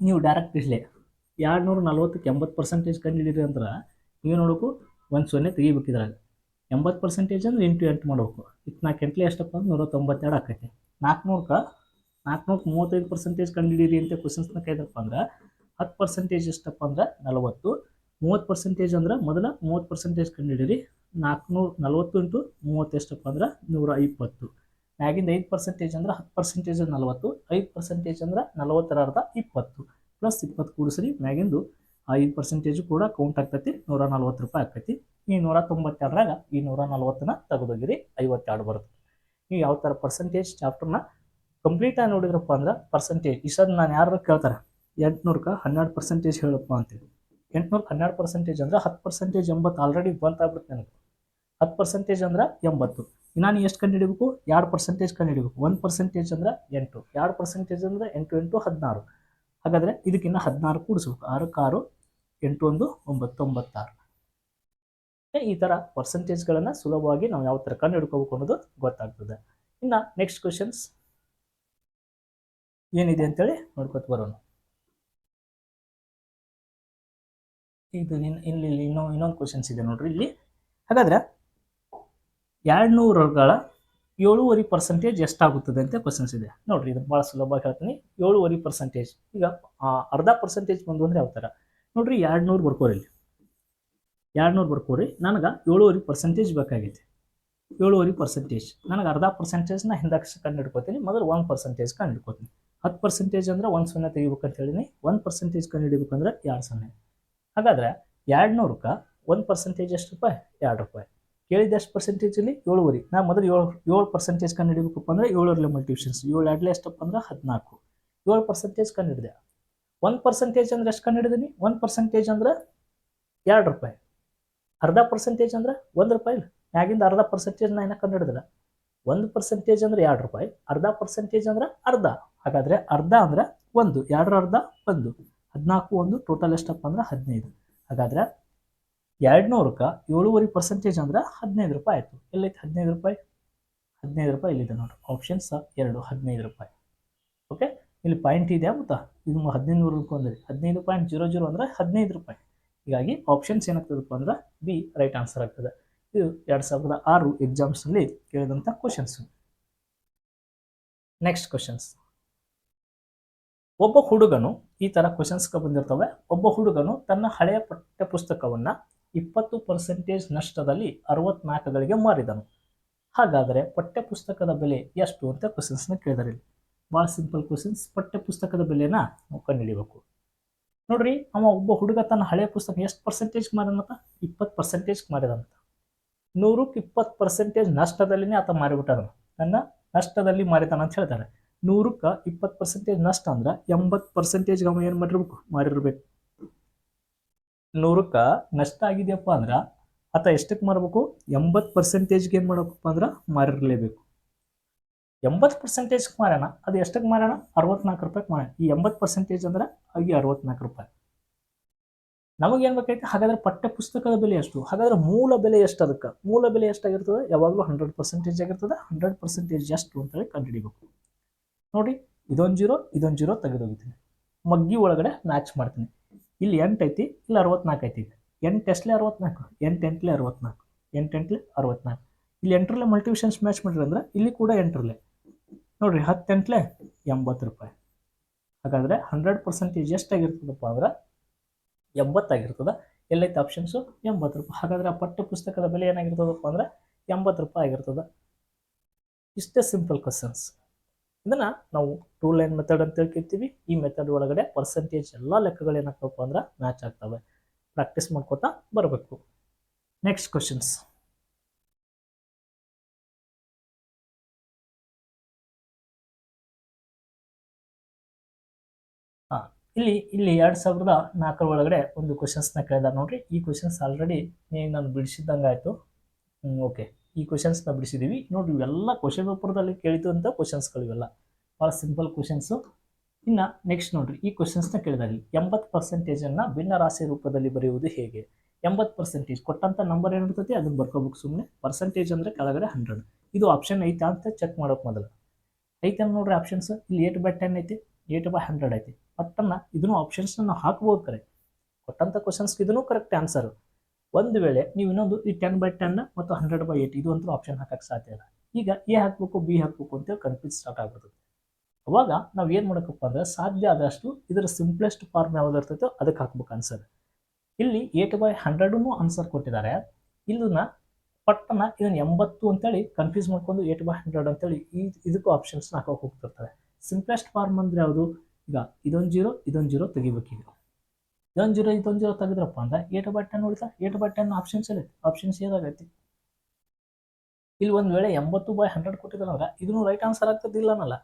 ನೀವು ಡೈರೆಕ್ಟ್ ಇರಲಿ. ಎರಡು ನೂರ ನಲ್ವತ್ತಕ್ಕೆ ಎಂಬತ್ತು ಪರ್ಸೆಂಟೇಜ್ ಕಂಡು ಅಂದ್ರೆ ನೀವು ನೋಡೋಕು ಒಂದು ಸೊನ್ನೆ ತೆಗಿಬೇಕು ಇದ್ರಾಗ. ಎಂಬತ್ತು ಪರ್ಸೆಂಟೇಜ್ ಅಂದ್ರೆ ಎಂಟು ಎಂಟು ಮಾಡಬೇಕು. ಇತ್ತು ನಾಲ್ಕು ಎಂಟ್ಲಿ ಎಷ್ಟಪ್ಪ ಅಂದ್ರೆ ನೂರ ತೊಂಬತ್ತೆರಡು ಆಕೈತಿ. ನಾಲ್ಕುನೂರಕ್ಕೆ ನಾಲ್ಕುನೂರಕ್ಕೆ ಮೂವತ್ತೈದು ಪರ್ಸೆಂಟೇಜ್ ಕಂಡುಹಿಡೀರಿ ಅಂತ ಕ್ವಶನ್ಸ್ನ ಕೇಳಿದಪ್ಪ ಅಂದ್ರೆ ಹತ್ತು ಪರ್ಸೆಂಟೇಜ್ ಎಷ್ಟಪ್ಪ ಅಂದ್ರೆ ನಲವತ್ತು. ಮೂವತ್ತು ಪರ್ಸೆಂಟೇಜ್ ಅಂದ್ರೆ ಮೊದಲ ಮೂವತ್ತು ಪರ್ಸೆಂಟೇಜ್ ಕಂಡುಹಿಡೀರಿ ನಾಲ್ಕುನೂರ ನಲ್ವತ್ತು ಇಂಟು ಮೂವತ್ತು ಎಷ್ಟಪ್ಪ ಅಂದ್ರೆ ನೂರ ಇಪ್ಪತ್ತು ಮ್ಯಾಗಿಂದ ಐದು ಪರ್ಸೆಂಟೇಜ್ ಅಂದ್ರೆ ಹತ್ತು ಪರ್ಸೆಂಟೇಜ್ ನಲವತ್ತು, ಐದು ಪರ್ಸೆಂಟೇಜ್ ಅಂದ್ರೆ ನಲವತ್ತರ ಅರ್ಧ ಇಪ್ಪತ್ತು. ಪ್ಲಸ್ ಇಪ್ಪತ್ತು ಕೂಡಿಸ್ರಿ, ಮ್ಯಾಗಿಂದು ಐದು ಪರ್ಸೆಂಟೇಜು ಕೂಡ ಕೌಂಟ್ ಆಗ್ತೈತಿ, ನೂರ ನಲ್ವತ್ತು ರೂಪಾಯಿ ಆಗ್ತೈತಿ. ಈ ನೂರ ತೊಂಬತ್ತೆರಡರಾಗ ಈ ನೂರ ನಲ್ವತ್ತನ್ನ ತೆಗೆದೋಗಿರಿ, ಐವತ್ತೆರಡು ಬರುತ್ತೆ. ಈ ಯಾವ ಥರ ಪರ್ಸೆಂಟೇಜ್ ಚಾಪ್ಟರ್ನ ಕಂಪ್ಲೀಟಾಗಿ ನೋಡಿದ್ರಪ್ಪ ಅಂದ್ರೆ ಪರ್ಸೆಂಟೇಜ್ ಇಷ್ಟೊಂದು ನಾನು ಯಾರು ಕೇಳ್ತಾರೆ, ಎಂಟುನೂರಕ್ಕೆ ಹನ್ನೆರಡು ಪರ್ಸೆಂಟೇಜ್ ಹೇಳಪ್ಪ ಅಂತೇಳಿ ಎಂಟುನೂರಕ್ಕೆ ಹನ್ನೆರಡು ಪರ್ಸೆಂಟೇಜ್ ಅಂದ್ರೆ ಹತ್ತು ಪರ್ಸೆಂಟೇಜ್ ಎಂಬತ್ತು ಆಲ್ರೆಡಿ ಬಂತಾಗ್ಬಿಡುತ್ತೆ ನನಗೆ. ಹತ್ತು ಪರ್ಸೆಂಟೇಜ್ ಅಂದ್ರೆ ಎಂಬತ್ತು. ನಾನು ಎಷ್ಟು ಕಂಡು ಹಿಡಿಬೇಕು ಎರಡು ಪರ್ಸೆಂಟೇಜ್ ಕಂಡು ಹಿಡಿಬೇಕು ಒಂದು ಪರ್ಸೆಂಟೇಜ್ ಅಂದರೆ ಎಂಟು. ಎರಡು ಪರ್ಸೆಂಟೇಜ್ ಅಂದರೆ ಎಂಟು ಎಂಟು ಹದಿನಾರು. ಹಾಗಾದರೆ ಇದಕ್ಕಿನ್ನ ಹದಿನಾರು ಕೂಡಿಸ್ಬೇಕು. ಆರಕ್ಕೆ ಆರು ಎಂಟು ಒಂದು ಒಂಬತ್ತು ಒಂಬತ್ತಾರು. ಈ ಥರ ಪರ್ಸೆಂಟೇಜ್ಗಳನ್ನು ಸುಲಭವಾಗಿ ನಾವು ಯಾವ ಥರ ಕಂಡು ಹಿಡ್ಕೋಬೇಕು ಅನ್ನೋದು ಗೊತ್ತಾಗ್ತದೆ. ಇನ್ನು ನೆಕ್ಸ್ಟ್ ಕ್ವಶನ್ಸ್ ಏನಿದೆ ಅಂತೇಳಿ ನೋಡ್ಕೊತ ಬರೋಣ. ಇದು ಇನ್ನು ಇಲ್ಲಿ ಇಲ್ಲಿ ಇನ್ನೂ ಇನ್ನೊಂದು ಕ್ವಶನ್ಸ್ ಇದೆ ನೋಡ್ರಿ ಇಲ್ಲಿ. ಹಾಗಾದ್ರೆ ಎರಡು ನೂರುಗಳ ಏಳುವರೆ ಪರ್ಸೆಂಟೇಜ್ ಎಷ್ಟಾಗುತ್ತದೆ ಅಂತ ಕ್ವಶನ್ಸ್ ಇದೆ. ನೋಡ್ರಿ ಇದು ಭಾಳ ಸುಲಭವಾಗಿ ಹೇಳ್ತೀನಿ. ಏಳುವರೆ ಪರ್ಸೆಂಟೇಜ್ ಈಗ ಅರ್ಧ ಪರ್ಸೆಂಟೇಜ್ ಬಂದು ಅಂದ್ರೆ ಯಾವ ಥರ ನೋಡ್ರಿ ಎರಡು ನೂರು ಬರ್ಕೋರಿ ಇಲ್ಲಿ. ಎರಡು ನೂರು ಬರ್ಕೋರಿ. ನನಗೆ ಏಳುವರೆ ಪರ್ಸೆಂಟೇಜ್ ಬೇಕಾಗೈತಿ. ಏಳುವರೆ ಪರ್ಸೆಂಟೇಜ್ ನನಗೆ ಅರ್ಧ ಪರ್ಸೆಂಟೇಜ್ನ ಹಿಂದಕ್ಕೆ ಕಂಡು ಹಿಡ್ಕೋತೀನಿ ಮೊದಲು ಒಂದು ಪರ್ಸೆಂಟೇಜ್ ಕಂಡು ಹಿಡ್ಕೋತೀನಿ ಹತ್ತು ಪರ್ಸೆಂಟೇಜ್ ಅಂದ್ರೆ ಒಂದು ಸೊನ್ನೆ ತೆಗಿಬೇಕಂತ ಹೇಳಿನಿ. ಒಂದು ಪರ್ಸೆಂಟೇಜ್ ಕಂಡು ಹಿಡಿಬೇಕಂದ್ರೆ ಎರಡು ಸೊನ್ನೆ. ಹಾಗಾದ್ರೆ ಎರಡು ನೂರಕ್ಕೆ ಒಂದು ಪರ್ಸೆಂಟೇಜ್ ಎಷ್ಟು ರೂಪಾಯಿ? ಎರಡು ರೂಪಾಯಿ. ಕೇಳಿದ ಎಷ್ಟು ಪರ್ಸೆಂಟೇಜ್ ಇಲ್ಲಿ? ಏಳುವರೆ. ನಾ ಮೊದಲು ಏಳು ಏಳು ಪರ್ಸೆಂಟೇಜ್ ಕಂಡು ಹಿಡಿಬೇಕಪ್ಪ ಅಂದ್ರೆ ಏಳರಲ್ಲಿ ಟ್ಯೂಷನ್ಸ್ ಏಳು ಎರಡಲೇ ಎಷ್ಟಪ್ಪ ಅಂದ್ರೆ ಹದಿನಾಲ್ಕು. ಏಳು ಪರ್ಸೆಂಟೇಜ್ ಕಂಡು ಹಿಡಿದೆ. ಒಂದು ಪರ್ಸೆಂಟೇಜ್ ಅಂದ್ರೆ ಎಷ್ಟು ಕಂಡು ಹಿಡಿದೀನಿ? ಒಂದು ಪರ್ಸೆಂಟೇಜ್ ಅಂದ್ರೆ ಎರಡು ರೂಪಾಯಿ. ಅರ್ಧ ಪರ್ಸೆಂಟೇಜ್ ಅಂದ್ರೆ ಒಂದು ರೂಪಾಯಿ ಮ್ಯಾಗಿಂದ ಅರ್ಧ ಪರ್ಸೆಂಟೇಜ್ ನಾ ಏನಕ್ಕೆ ಕಂಡು ಹಿಡಿದಿಲ್ಲ ಒಂದು ಪರ್ಸೆಂಟೇಜ್ ಅಂದ್ರೆ ಎರಡು ರೂಪಾಯಿ. ಅರ್ಧ ಪರ್ಸೆಂಟೇಜ್ ಅಂದ್ರೆ ಅರ್ಧ. ಹಾಗಾದ್ರೆ ಅರ್ಧ ಅಂದ್ರೆ ಒಂದು. ಎರಡರ ಅರ್ಧ ಒಂದು. ಹದಿನಾಲ್ಕು ಒಂದು. ಟೋಟಲ್ ಎಷ್ಟಪ್ಪ ಅಂದ್ರೆ ಹದಿನೈದು. ಹಾಗಾದ್ರೆ ಎರಡು ನೂರಕ್ಕೆ ಏಳುವರೆ ಪರ್ಸೆಂಟೇಜ್ ಅಂದ್ರೆ ಹದಿನೈದು ರೂಪಾಯಿ ಆಯಿತು. ಎಲ್ಲೈತೆ? ಹದಿನೈದು ರೂಪಾಯಿ? ಹದಿನೈದು ರೂಪಾಯಿ ಇಲ್ಲಿದೆ ನೋಡ್ರಿ. ಆಪ್ಷನ್ಸ್ ಎರಡು, ಹದಿನೈದು ರೂಪಾಯಿ. ಓಕೆ ಇಲ್ಲಿ ಪಾಯಿಂಟ್ ಇದೆ ಮತ್ತ ಇದು ಹದಿನೈದು ನೂರು ರೂಪಾಯಿ ಹದಿನೈದು ಪಾಯಿಂಟ್ ಜೀರೋ ಜೀರೋ ಅಂದರೆ ಹದಿನೈದು ರೂಪಾಯಿ. ಹೀಗಾಗಿ ಆಪ್ಷನ್ಸ್ ಏನಾಗ್ತದಪ್ಪ ಅಂದ್ರೆ ಬಿ ರೈಟ್ ಆನ್ಸರ್ ಆಗ್ತದೆ. ಇದು ಎರಡು ಸಾವಿರದ ಆರು ಎಕ್ಸಾಮ್ಸ್ನಲ್ಲಿ ಕೇಳಿದಂಥ ಕ್ವಶನ್ಸು ನೆಕ್ಸ್ಟ್ ಕ್ವಶನ್ಸ್ ಒಬ್ಬ ಹುಡುಗನು ಈ ಥರ ಕ್ವಶನ್ಸ್ಗೆ ಬಂದಿರ್ತವೆ. ಒಬ್ಬ ಹುಡುಗನು ತನ್ನ ಹಳೆಯ ಪಠ್ಯ ಪುಸ್ತಕವನ್ನು ಇಪ್ಪತ್ತು ಪರ್ಸೆಂಟೇಜ್ ನಷ್ಟದಲ್ಲಿ ಅರವತ್ನಾಲ್ಕುಗಳಿಗೆ ಮಾರಿದನು. ಹಾಗಾದರೆ ಪಠ್ಯಪುಸ್ತಕದ ಬೆಲೆ ಎಷ್ಟು ಅಂತ ಕ್ವಶನ್ಸ್ನ ಕೇಳಿದಾರೆ. ಭಾಳ ಸಿಂಪಲ್ ಕ್ವಶನ್ಸ್ ಪಠ್ಯಪುಸ್ತಕದ ಬೆಲೆನ ನಾವು ಕಂಡುಹಿಡಿಬೇಕು ನೋಡ್ರಿ, ಅವ ಒಬ್ಬ ಹುಡುಗ ತನ್ನ ಹಳೆಯ ಪುಸ್ತಕ ಎಷ್ಟು ಪರ್ಸೆಂಟೇಜ್ ಮಾರಿದಂತ ಇಪ್ಪತ್ತು ಪರ್ಸೆಂಟೇಜ್ ಮಾರಿದಂತ ನೂರಕ್ಕೆ ಇಪ್ಪತ್ತು ಪರ್ಸೆಂಟೇಜ್ ನಷ್ಟದಲ್ಲಿನೇ ಆತ ಮಾರಿಬಿಟ್ಟದನು ನನ್ನ ನಷ್ಟದಲ್ಲಿ ಮಾರಿತಾನ ಅಂತ ಹೇಳ್ತಾರೆ. ನೂರಕ್ಕೆ ಇಪ್ಪತ್ತು ಪರ್ಸೆಂಟೇಜ್ ನಷ್ಟ ಅಂದ್ರೆ ಎಂಬತ್ತು ಪರ್ಸೆಂಟೇಜ್ ಅವ ಏನು ಮಾಡಿರ್ಬೇಕು? ಮಾರಿರ್ಬೇಕು. ನೂರಕ್ಕೆ ನಷ್ಟ ಆಗಿದೆಯಪ್ಪ ಅಂದ್ರೆ ಆತ ಎಷ್ಟಕ್ಕೆ ಮಾರಬೇಕು? ಎಂಬತ್ತು ಪರ್ಸೆಂಟೇಜ್ಗೆ ಏನು ಮಾಡಬೇಕಪ್ಪ ಅಂದ್ರೆ ಮಾರಿರಲೇಬೇಕು. ಎಂಬತ್ತು ಪರ್ಸೆಂಟೇಜ್ಗೆ ಮಾರೋಣ ಅದು ಎಷ್ಟಕ್ಕೆ ಮಾರೋಣ ಅರವತ್ನಾಲ್ಕು ರೂಪಾಯಿಗೆ ಮಾರೋಣ ಈ ಎಂಬತ್ತು ಪರ್ಸೆಂಟೇಜ್ ಅಂದ್ರೆ ಆಗಿ ಅರವತ್ನಾಲ್ಕು ರೂಪಾಯಿ. ನಮಗೇನು ಬೇಕೈತೆ ಹಾಗಾದ್ರೆ ಪಠ್ಯ ಪುಸ್ತಕದ ಬೆಲೆ ಎಷ್ಟು? ಹಾಗಾದ್ರೆ ಮೂಲ ಬೆಲೆ ಎಷ್ಟು ಅದಕ್ಕೆ? ಮೂಲ ಬೆಲೆ ಎಷ್ಟಾಗಿರ್ತದೆ ಯಾವಾಗಲೂ ಹಂಡ್ರೆಡ್ ಪರ್ಸೆಂಟೇಜ್ ಆಗಿರ್ತದೆ. ಹಂಡ್ರೆಡ್ ಪರ್ಸೆಂಟೇಜ್ ಎಷ್ಟು ಅಂತೇಳಿ ಕಂಡುಹಿಡಿಬೇಕು. ನೋಡಿ, ಇದೊಂದು ಜೀರೋ ಇದೊಂದು ಜೀರೋ ತೆಗೆದೋಗಿದ್ದೀನಿ. ಮಗ್ಗಿ ಒಳಗಡೆ ಮ್ಯಾಚ್ ಮಾಡ್ತೀನಿ. ಇಲ್ಲಿ ಎಂಟು ಐತಿ, ಇಲ್ಲಿ ಅರವತ್ನಾಲ್ಕು ಐತಿ. ಎಂಟು ಎಷ್ಟಲೆ ಅರವತ್ನಾಲ್ಕು, ಎಂಟು ಎಂಟ್ಲೆ ಅರವತ್ನಾಲ್ಕು, ಎಂಟು ಎಂಟ್ಲೆ ಅರವತ್ನಾಲ್ಕು. ಇಲ್ಲಿ ಎಂಟರಲ್ಲೇ ಮಲ್ಟಿವಿಷನ್ಸ್ ಮ್ಯಾಚ್ ಮಾಡಿರಿ ಅಂದ್ರೆ ಇಲ್ಲಿ ಕೂಡ ಎಂಟರಲ್ಲೇ. ನೋಡ್ರಿ, ಹತ್ತು ಎಂಟ್ಲೆ ಎಂಬತ್ತು ರೂಪಾಯಿ. ಹಾಗಾದರೆ ಹಂಡ್ರೆಡ್ ಪರ್ಸೆಂಟೇಜ್ ಎಷ್ಟಾಗಿರ್ತದಪ್ಪ ಅಂದ್ರೆ ಎಂಬತ್ತಾಗಿರ್ತದೆ. ಎಲ್ಲೈತೆ ಆಪ್ಷನ್ಸು ಎಂಬತ್ತು ರೂಪಾಯಿ. ಹಾಗಾದ್ರೆ ಆ ಪಠ್ಯ ಪುಸ್ತಕದ ಬೆಲೆ ಏನಾಗಿರ್ತದಪ್ಪ ಅಂದ್ರೆ ಎಂಬತ್ತು ರೂಪಾಯಿ ಆಗಿರ್ತದೆ. ಇಷ್ಟೇ ಸಿಂಪಲ್ ಕ್ವಶನ್ಸ್ ಇದನ್ನ ನಾವು ಟೂ ಲೈನ್ ಮೆಥಡ್ ಅಂತ ಹೇಳ್ಕಿರ್ತೀವಿ ಈ ಮೆಥಡ್ ಒಳಗಡೆ ಪರ್ಸೆಂಟೇಜ್ ಎಲ್ಲ ಲೆಕ್ಕಗಳು ಏನಾಗ್ತವಪ್ಪ ಅಂದ್ರೆ ಮ್ಯಾಚ್ ಆಗ್ತವೆ. ಪ್ರಾಕ್ಟೀಸ್ ಮಾಡ್ಕೋತಾ ಬರಬೇಕು. ನೆಕ್ಸ್ಟ್ ಕ್ವಶನ್ಸ್ ಇಲ್ಲಿ ಇಲ್ಲಿ ಎರಡು ಸಾವಿರದ ನಾಲ್ಕರ ಒಳಗಡೆ ಒಂದು ಕ್ವಶನ್ಸ್ನ ಕೇಳಿದ ನೋಡ್ರಿ. ಈ ಕ್ವಶನ್ಸ್ ಆಲ್ರೆಡಿ ನಾನು ಬಿಡಿಸಿದಂಗಾಯ್ತು ಹ್ಮ್ ಓಕೆ ಈ ಕ್ವಶನ್ಸ್ನ ಬಿಡಿಸಿದ್ದೀವಿ ನೋಡಿ ಇವೆಲ್ಲ ಕ್ವಶನ್ ಪೇಪರ್ದಲ್ಲಿ ಕೇಳಿದಂಥ ಕ್ವಶನ್ಸ್ಗಳು ಇವೆಲ್ಲ. ಭಾಳ ಸಿಂಪಲ್ ಕ್ವಶನ್ಸು ಇನ್ನು ನೆಕ್ಸ್ಟ್ ನೋಡಿರಿ, ಈ ಕ್ವಶನ್ಸ್ನ ಕೇಳಿದಾಗಲಿ. ಎಂಬತ್ತು ಪರ್ಸೆಂಟೇಜನ್ನು ಭಿನ್ನ ರಾಶಿ ರೂಪದಲ್ಲಿ ಬರೆಯುವುದು ಹೇಗೆ? ಎಂಬತ್ತು ಪರ್ಸೆಂಟೇಜ್ ಕೊಟ್ಟಂಥ ನಂಬರ್ ಏನಿರ್ತೈತಿ ಅದನ್ನು ಬರ್ಕೋಬೇಕು ಸುಮ್ಮನೆ ಪರ್ಸೆಂಟೇಜ್ ಅಂದರೆ ಕೆಳಗಡೆ ಹಂಡ್ರೆಡ್ ಇದು ಆಪ್ಷನ್ ಐತಾ ಅಂತ ಚೆಕ್ ಮಾಡೋಕೆ ಮೊದಲು. ಐತೆ ನೋಡ್ರಿ ಆಪ್ಷನ್ಸ್ ಇಲ್ಲಿ ಏಟ್ ಬೈ ಟೆನ್ ಐತಿ. ಏಟ್ ಬೈ ಹಂಡ್ರೆಡ್ ಐತಿ. ಪಟ್ಟನ್ನ ಇದನ್ನು ಆಪ್ಷನ್ಸ್ನ ನಾವು ಹಾಕ್ಬೋದು ಕರೆ. ಕೊಟ್ಟಂಥ ಕ್ವಶನ್ಸ್ಗೆ ಇದನ್ನು ಕರೆಕ್ಟ್ ಆನ್ಸರು ಒಂದು ವೇಳೆ ನೀವು ಇನ್ನೊಂದು ಈ ಟೆನ್ ಬೈ ಟೆನ್ ಮತ್ತು ಹಂಡ್ರೆಡ್ ಬೈ ಏಟ್ ಇದು ಅಂತೂ ಆಪ್ಷನ್ ಹಾಕಕ್ಕೆ ಸಾಧ್ಯ ಇಲ್ಲ. ಈಗ ಎ ಹಾಕಬೇಕು ಬಿ ಹಾಕಬೇಕು ಅಂತೇಳಿ ಕನ್ಫ್ಯೂಸ್ ಸ್ಟಾರ್ಟ್ ಆಗ್ಬಿಡ್ತದೆ. ಅವಾಗ ನಾವು ಏನು ಮಾಡಬೇಕಪ್ಪ ಅಂದ್ರೆ ಸಾಧ್ಯ ಆದಷ್ಟು ಇದರ ಸಿಂಪ್ಲೆಸ್ಟ್ ಫಾರ್ಮ್ ಯಾವ್ದು ಇರ್ತೈತೋ ಅದಕ್ಕೆ ಹಾಕ್ಬೇಕು ಆನ್ಸರ್ ಇಲ್ಲಿ ಏಟ್ ಬೈ ಹಂಡ್ರೆಡೂ ಆನ್ಸರ್ ಕೊಟ್ಟಿದ್ದಾರೆ. ಇದನ್ನ ಪಟ್ಟನ ಇದನ್ನು ಎಂಬತ್ತು ಅಂತೇಳಿ ಕನ್ಫ್ಯೂಸ್ ಮಾಡ್ಕೊಂಡು ಏಟ್ ಬೈ ಹಂಡ್ರೆಡ್ ಅಂತೇಳಿ ಈ ಇದಕ್ಕೂ ಆಪ್ಷನ್ಸ್ನ ಹಾಕೋಕೆ ಹೋಗ್ತಿರ್ತಾರೆ ಸಿಂಪ್ಲೆಸ್ಟ್ ಫಾರ್ಮ್ ಅಂದ್ರೆ ಯಾವುದು? ಈಗ ಇದೊಂದು ಜೀರೋ ಇದೊಂದು ಜೀರೋ ತೆಗಿಬೇಕೀಗ ಇದೊಂದು ಜೀರೋ ಇದೊಂದು ಜೀರೋ ತೆಗೆದ್ರಪ್ಪ ಅಂದ್ರೆ ಏಟ್ ಬೈ ಟೆನ್ ಉಳಿತಾ ಏಟ್ ಬೈ ಟೆನ್ ಆಪ್ಷನ್ಸ್ ಎಲ್ಲ ಆಪ್ಷನ್ಸ್ ಏನಾಗೈತಿ ಇಲ್ಲಿ ಒಂದು ವೇಳೆ ಎಂಬತ್ತು ಬೈ ಹಂಡ್ರೆಡ್ ಕೊಟ್ಟಿದ್ದಾರಂದ್ರೆ ಇದನ್ನು ರೈಟ್ ಆನ್ಸರ್ ಆಗ್ತದಿಲ್ಲನಲ್ಲ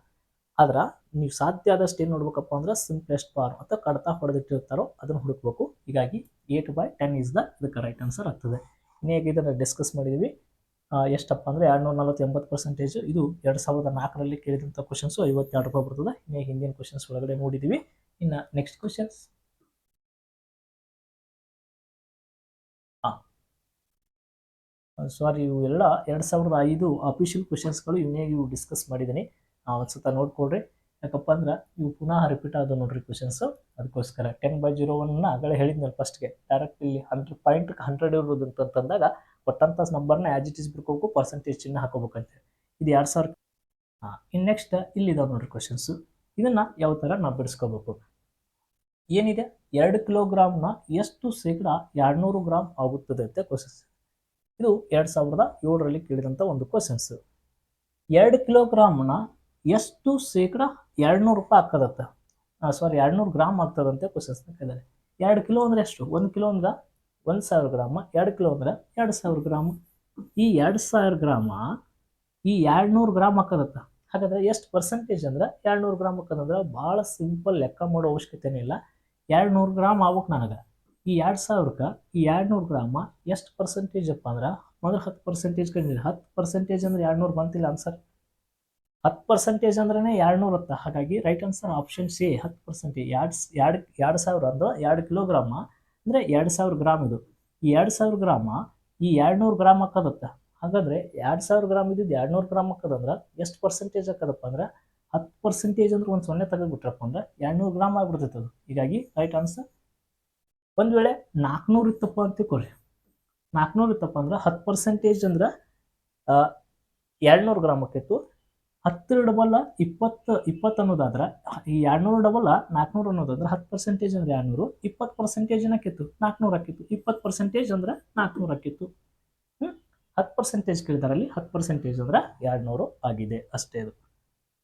ಆದ್ರೆ ನೀವು ಸಾಧ್ಯ ಆದಷ್ಟು ಏನು ನೋಡ್ಬೇಕಪ್ಪ ಅಂದ್ರೆ ಸಿಂಪ್ಲೆಸ್ಟ್ ಫಾರ್ಮ್ ಅಥವಾ ಕಡತ ಹೊಡೆದಿಟ್ಟಿರ್ತಾರೋ ಅದನ್ನು ಹುಡುಕ್ಬೇಕು. ಹೀಗಾಗಿ eight by ten is the ಇದಕ್ಕೆ ರೈಟ್ ಆನ್ಸರ್ ಆಗ್ತದೆ. ಇನ್ನೇಗ ಇದನ್ನು ಡಿಸ್ಕಸ್ ಮಾಡಿದ್ದೀವಿ ಎಷ್ಟಪ್ಪ ಅಂದ್ರೆ ಎರಡು ನೂರ ನಲ್ವತ್ತು ಎಂಬತ್ತು ಪರ್ಸೆಂಟೇಜ್ ಇದು ಎರಡು ಸಾವಿರದ ನಾಲ್ಕರಲ್ಲಿ ಕೇಳಿದಂಥ ಕ್ವಶನ್ಸು ಐವತ್ತೆರಡು ರೂಪಾಯಿ ಬರ್ತದೆ. ಇನ್ನೇ ಹಿಂದಿನ ಕ್ವಶನ್ಸ್ ಒಳಗಡೆ ನೋಡಿದ್ದೀವಿ ಇನ್ನು ನೆಕ್ಸ್ಟ್ ಕ್ವಶನ್ಸ್ ಸಾರಿ ಇವು ಎಲ್ಲ ಎರಡು ಸಾವಿರದ ಐದು ಅಫಿಷಿಯಲ್ ಕ್ವಶನ್ಸ್ಗಳು ಇವನ್ನೇ ಇವು ಡಿಸ್ಕಸ್ ಮಾಡಿದ್ದೀನಿ ಒಂದು ಸತ ನೋಡ್ಕೊಳ್ರಿ. ಯಾಕಪ್ಪ ಅಂದ್ರೆ ಇವು ಪುನಃ ರಿಪೀಟ್ ಆದವು ನೋಡ್ರಿ ಕ್ವಶನ್ಸು ಅದಕ್ಕೋಸ್ಕರ ಟೆನ್ ಬೈ ಜೀರೋ ಒನ್ನ ಆಗಲೇ ಹೇಳಿದ್ನಲ್ಲ ಫಸ್ಟ್ಗೆ ಡೈರೆಕ್ಟ್ ಇಲ್ಲಿ ಹಂಡ್ರೆಡ್ ಪಾಯಿಂಟ್ ಹಂಡ್ರೆಡ್ ಇರೋದು ಅಂತಂದಾಗ ಕೊಟ್ಟಂಥ ನಂಬರ್ನ ಆ್ಯಸ್ ಇಟ್ ಈಸ್ ಬರ್ಕೋಬೇಕು ಪರ್ಸೆಂಟೇಜ್ ಚಿನ್ನ ಹಾಕೋಬೇಕಂತೆ. ಇದು ಎರಡು ಸಾವಿರ ಹಾಂ ಇನ್ನು ನೆಕ್ಸ್ಟ್ ಇಲ್ಲಿದಾವೆ ನೋಡ್ರಿ ಕ್ವಶನ್ಸು ಇದನ್ನು ಯಾವ ಥರ ನಾವು ಬಿಡಿಸ್ಕೋಬೇಕು? ಏನಿದೆ? ಎರಡು ಕಿಲೋಗ್ರಾಮ್ನ ಎಷ್ಟು ಶೇಕಡ ಎರಡುನೂರು ಗ್ರಾಮ್ ಆಗುತ್ತದೆ ಅಂತ ಕ್ವಶನ್ಸ್ ಇದು ಎರಡು ಸಾವಿರದ ಏಳರಲ್ಲಿ ಕೇಳಿದಂಥ ಒಂದು ಕ್ವಶನ್ಸ್ ಎರಡು ಕಿಲೋಗ್ರಾಮ್ನ ಎಷ್ಟು ಶೇಕಡ ಎರಡುನೂರು ರೂಪಾಯಿ ಆಗ್ತದತ್ತೆ ಸಾರಿ ಎರಡುನೂರು ಗ್ರಾಮ್ ಆಗ್ತದಂತೆ ಕ್ವಶನ್ಸ್ನ ಕೇಳಿದ್ದಾರೆ ಎರಡು ಕಿಲೋ ಅಂದರೆ ಎಷ್ಟು? ಒಂದು ಕಿಲೋ ಅಂದ್ರೆ ಒಂದು ಸಾವಿರ ಗ್ರಾಮ, ಎರಡು ಕಿಲೋ ಅಂದ್ರೆ ಎರಡು ಸಾವಿರ ಗ್ರಾಮ್. ಈ ಎರಡು ಸಾವಿರ ಗ್ರಾಮ ಈ ಎರಡುನೂರು ಗ್ರಾಮ್ ಹಾಕದತ್ತ? ಹಾಗಾದ್ರೆ ಎಷ್ಟು ಪರ್ಸೆಂಟೇಜ್ ಅಂದ್ರೆ ಎರಡುನೂರು ಗ್ರಾಮ್ ಹಾಕೋದಂದ್ರೆ ಭಾಳ ಸಿಂಪಲ್ ಲೆಕ್ಕ ಮಾಡೋ ಅವಶ್ಯಕತೆನೇ ಇಲ್ಲ. ಎರಡುನೂರು ಗ್ರಾಮ್ ಆಗ್ಬೇಕು ನನಗೆ. ಈ ಎರಡು ಸಾವಿರಕ್ಕೆ ಈ ಎರಡುನೂರು ಗ್ರಾಮ ಎಷ್ಟು ಪರ್ಸೆಂಟೇಜ್ ಅಪ್ಪ ಅಂದ್ರೆ? ಮೊದಲು ಹತ್ತು ಪರ್ಸೆಂಟೇಜ್ ಕಂಡಿಲ್ಲ ಹತ್ತು ಪರ್ಸೆಂಟೇಜ್ ಅಂದ್ರೆ ಎರಡುನೂರು ಬಂತಿಲ್ಲ ಆನ್ಸರ್ ಹತ್ತು ಪರ್ಸೆಂಟೇಜ್ ಅಂದ್ರೆ ಎರಡುನೂರು ಹತ್ತ ಹಾಗಾಗಿ ರೈಟ್ ಆನ್ಸರ್ ಆಪ್ಷನ್ ಸಿ ಹತ್ತು ಪರ್ಸೆಂಟೇಜ್ ಎರಡು ಎರಡು ಎರಡು ಸಾವಿರ ಅಂದ್ರೆ ಎರಡು ಕಿಲೋಗ್ರಾಮ ಅಂದರೆ ಎರಡು ಸಾವಿರ ಗ್ರಾಮ್ ಇದು. ಈ ಎರಡು ಸಾವಿರ ಗ್ರಾಮ, ಈ ಎರಡುನೂರು ಗ್ರಾಮ್ ಹಾಕೋದತ್ತ ಹಾಗಾದ್ರೆ ಎರಡು ಸಾವಿರ ಗ್ರಾಮ್ ಇದ್ದಿದ್ದು ಎರಡುನೂರು ಗ್ರಾಮ್ ಹಾಕೋದಂದ್ರೆ ಎಷ್ಟು ಪರ್ಸೆಂಟೇಜ್ ಹಾಕೋದಪ್ಪ ಅಂದ್ರೆ? ಹತ್ತು ಪರ್ಸೆಂಟೇಜ್ ಅಂದ್ರೆ ಒಂದು ಸೊನ್ನೆ ತೆಗೆದ್ಬಿಟ್ರಪ್ಪ ಅಂದ್ರೆ ಎರಡುನೂರು ಗ್ರಾಮ್ ಆಗಿಬಿಡ್ತೈತೆ ಅದು. ಹೀಗಾಗಿ ರೈಟ್ ಆನ್ಸರ್ ಒಂದು ವೇಳೆ ನಾಲ್ಕುನೂರು ಇತ್ತಪ್ಪ ಅಂತ ತಿಳ್ಕೊಳ್ರಿ ನಾಲ್ಕುನೂರು ಇತ್ತಪ್ಪ ಅಂದ್ರೆ ಹತ್ತು ಪರ್ಸೆಂಟೇಜ್ ಅಂದ್ರೆ ಎರಡ್ನೂರು ಗ್ರಾಮ್ ಆಕೈತು ಹತ್ತರ ಡಬಲ್ ಇಪ್ಪತ್ತು ಇಪ್ಪತ್ತು ಅನ್ನೋದಾದ್ರೆ, ಈ ಎರಡ್ನೂರು ಡಬಲ್ ನಾಲ್ಕುನೂರು ಅನ್ನೋದಾದ್ರೆ ಹತ್ತು ಪರ್ಸೆಂಟೇಜ್ ಅಂದ್ರೆ ಎರಡ್ನೂರು, ಇಪ್ಪತ್ತು ಪರ್ಸೆಂಟೇಜ್ ಹಾಕಿತ್ತು ನಾಲ್ಕುನೂರು ಆಕಿತ್ತು ಇಪ್ಪತ್ತು ಪರ್ಸೆಂಟೇಜ್ ಅಂದ್ರೆ ನಾಲ್ಕುನೂರು ಆಕಿತ್ತು ಹ್ಞೂ ಹತ್ತು ಪರ್ಸೆಂಟೇಜ್ ಕೇಳಿದಾರಲ್ಲಿ ಹತ್ತು ಪರ್ಸೆಂಟೇಜ್ ಅಂದ್ರೆ ಎರಡ್ನೂರು ಆಗಿದೆ ಅಷ್ಟೇ ಅದು.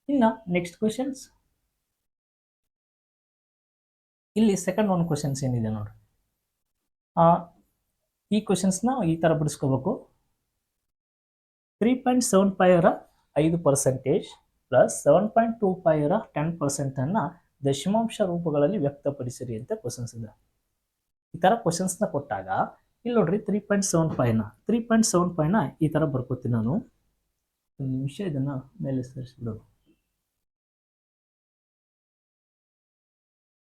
ಇನ್ನು ನೆಕ್ಸ್ಟ್ ಕ್ವಶನ್ಸ್ ಇಲ್ಲಿ ಸೆಕೆಂಡ್ ಒನ್ ಕ್ವಶನ್ಸ್ ಏನಿದೆ ನೋಡ್ರಿ. ಈ ಕ್ವಶನ್ಸ್ನ ಈ ಥರ ಬಿಡಿಸ್ಕೋಬೇಕು. ತ್ರೀ ಪಾಯಿಂಟ್ ಸೆವೆನ್ ಫೈವರ ಐದು percentage plus seven point two ಫೈವ್ರ ten ಪರ್ಸೆಂಟನ್ನು ದಶಮಾಂಶ ರೂಪಗಳಲ್ಲಿ ವ್ಯಕ್ತಪಡಿಸಿರಿ ಅಂತ ಕ್ವಶನ್ಸ್ ಇದೆ. ಈ ಥರ ಕ್ವಶನ್ಸ್ನ ಕೊಟ್ಟಾಗ, ಇಲ್ಲಿ ನೋಡ್ರಿ ತ್ರೀ ಪಾಯಿಂಟ್ ಸೆವೆನ್ ಫೈವ್ನ ತ್ರೀ ಪಾಯಿಂಟ್ ಸೆವೆನ್ ಫೈವ್ನ ಈ ಥರ ಬರ್ಕೋತೀನಿ ನಾನು. ಒಂದು ನಿಮಿಷ ಇದನ್ನು ಮೇಲೆ ಸರಿಸ್ಬಿಡೋದು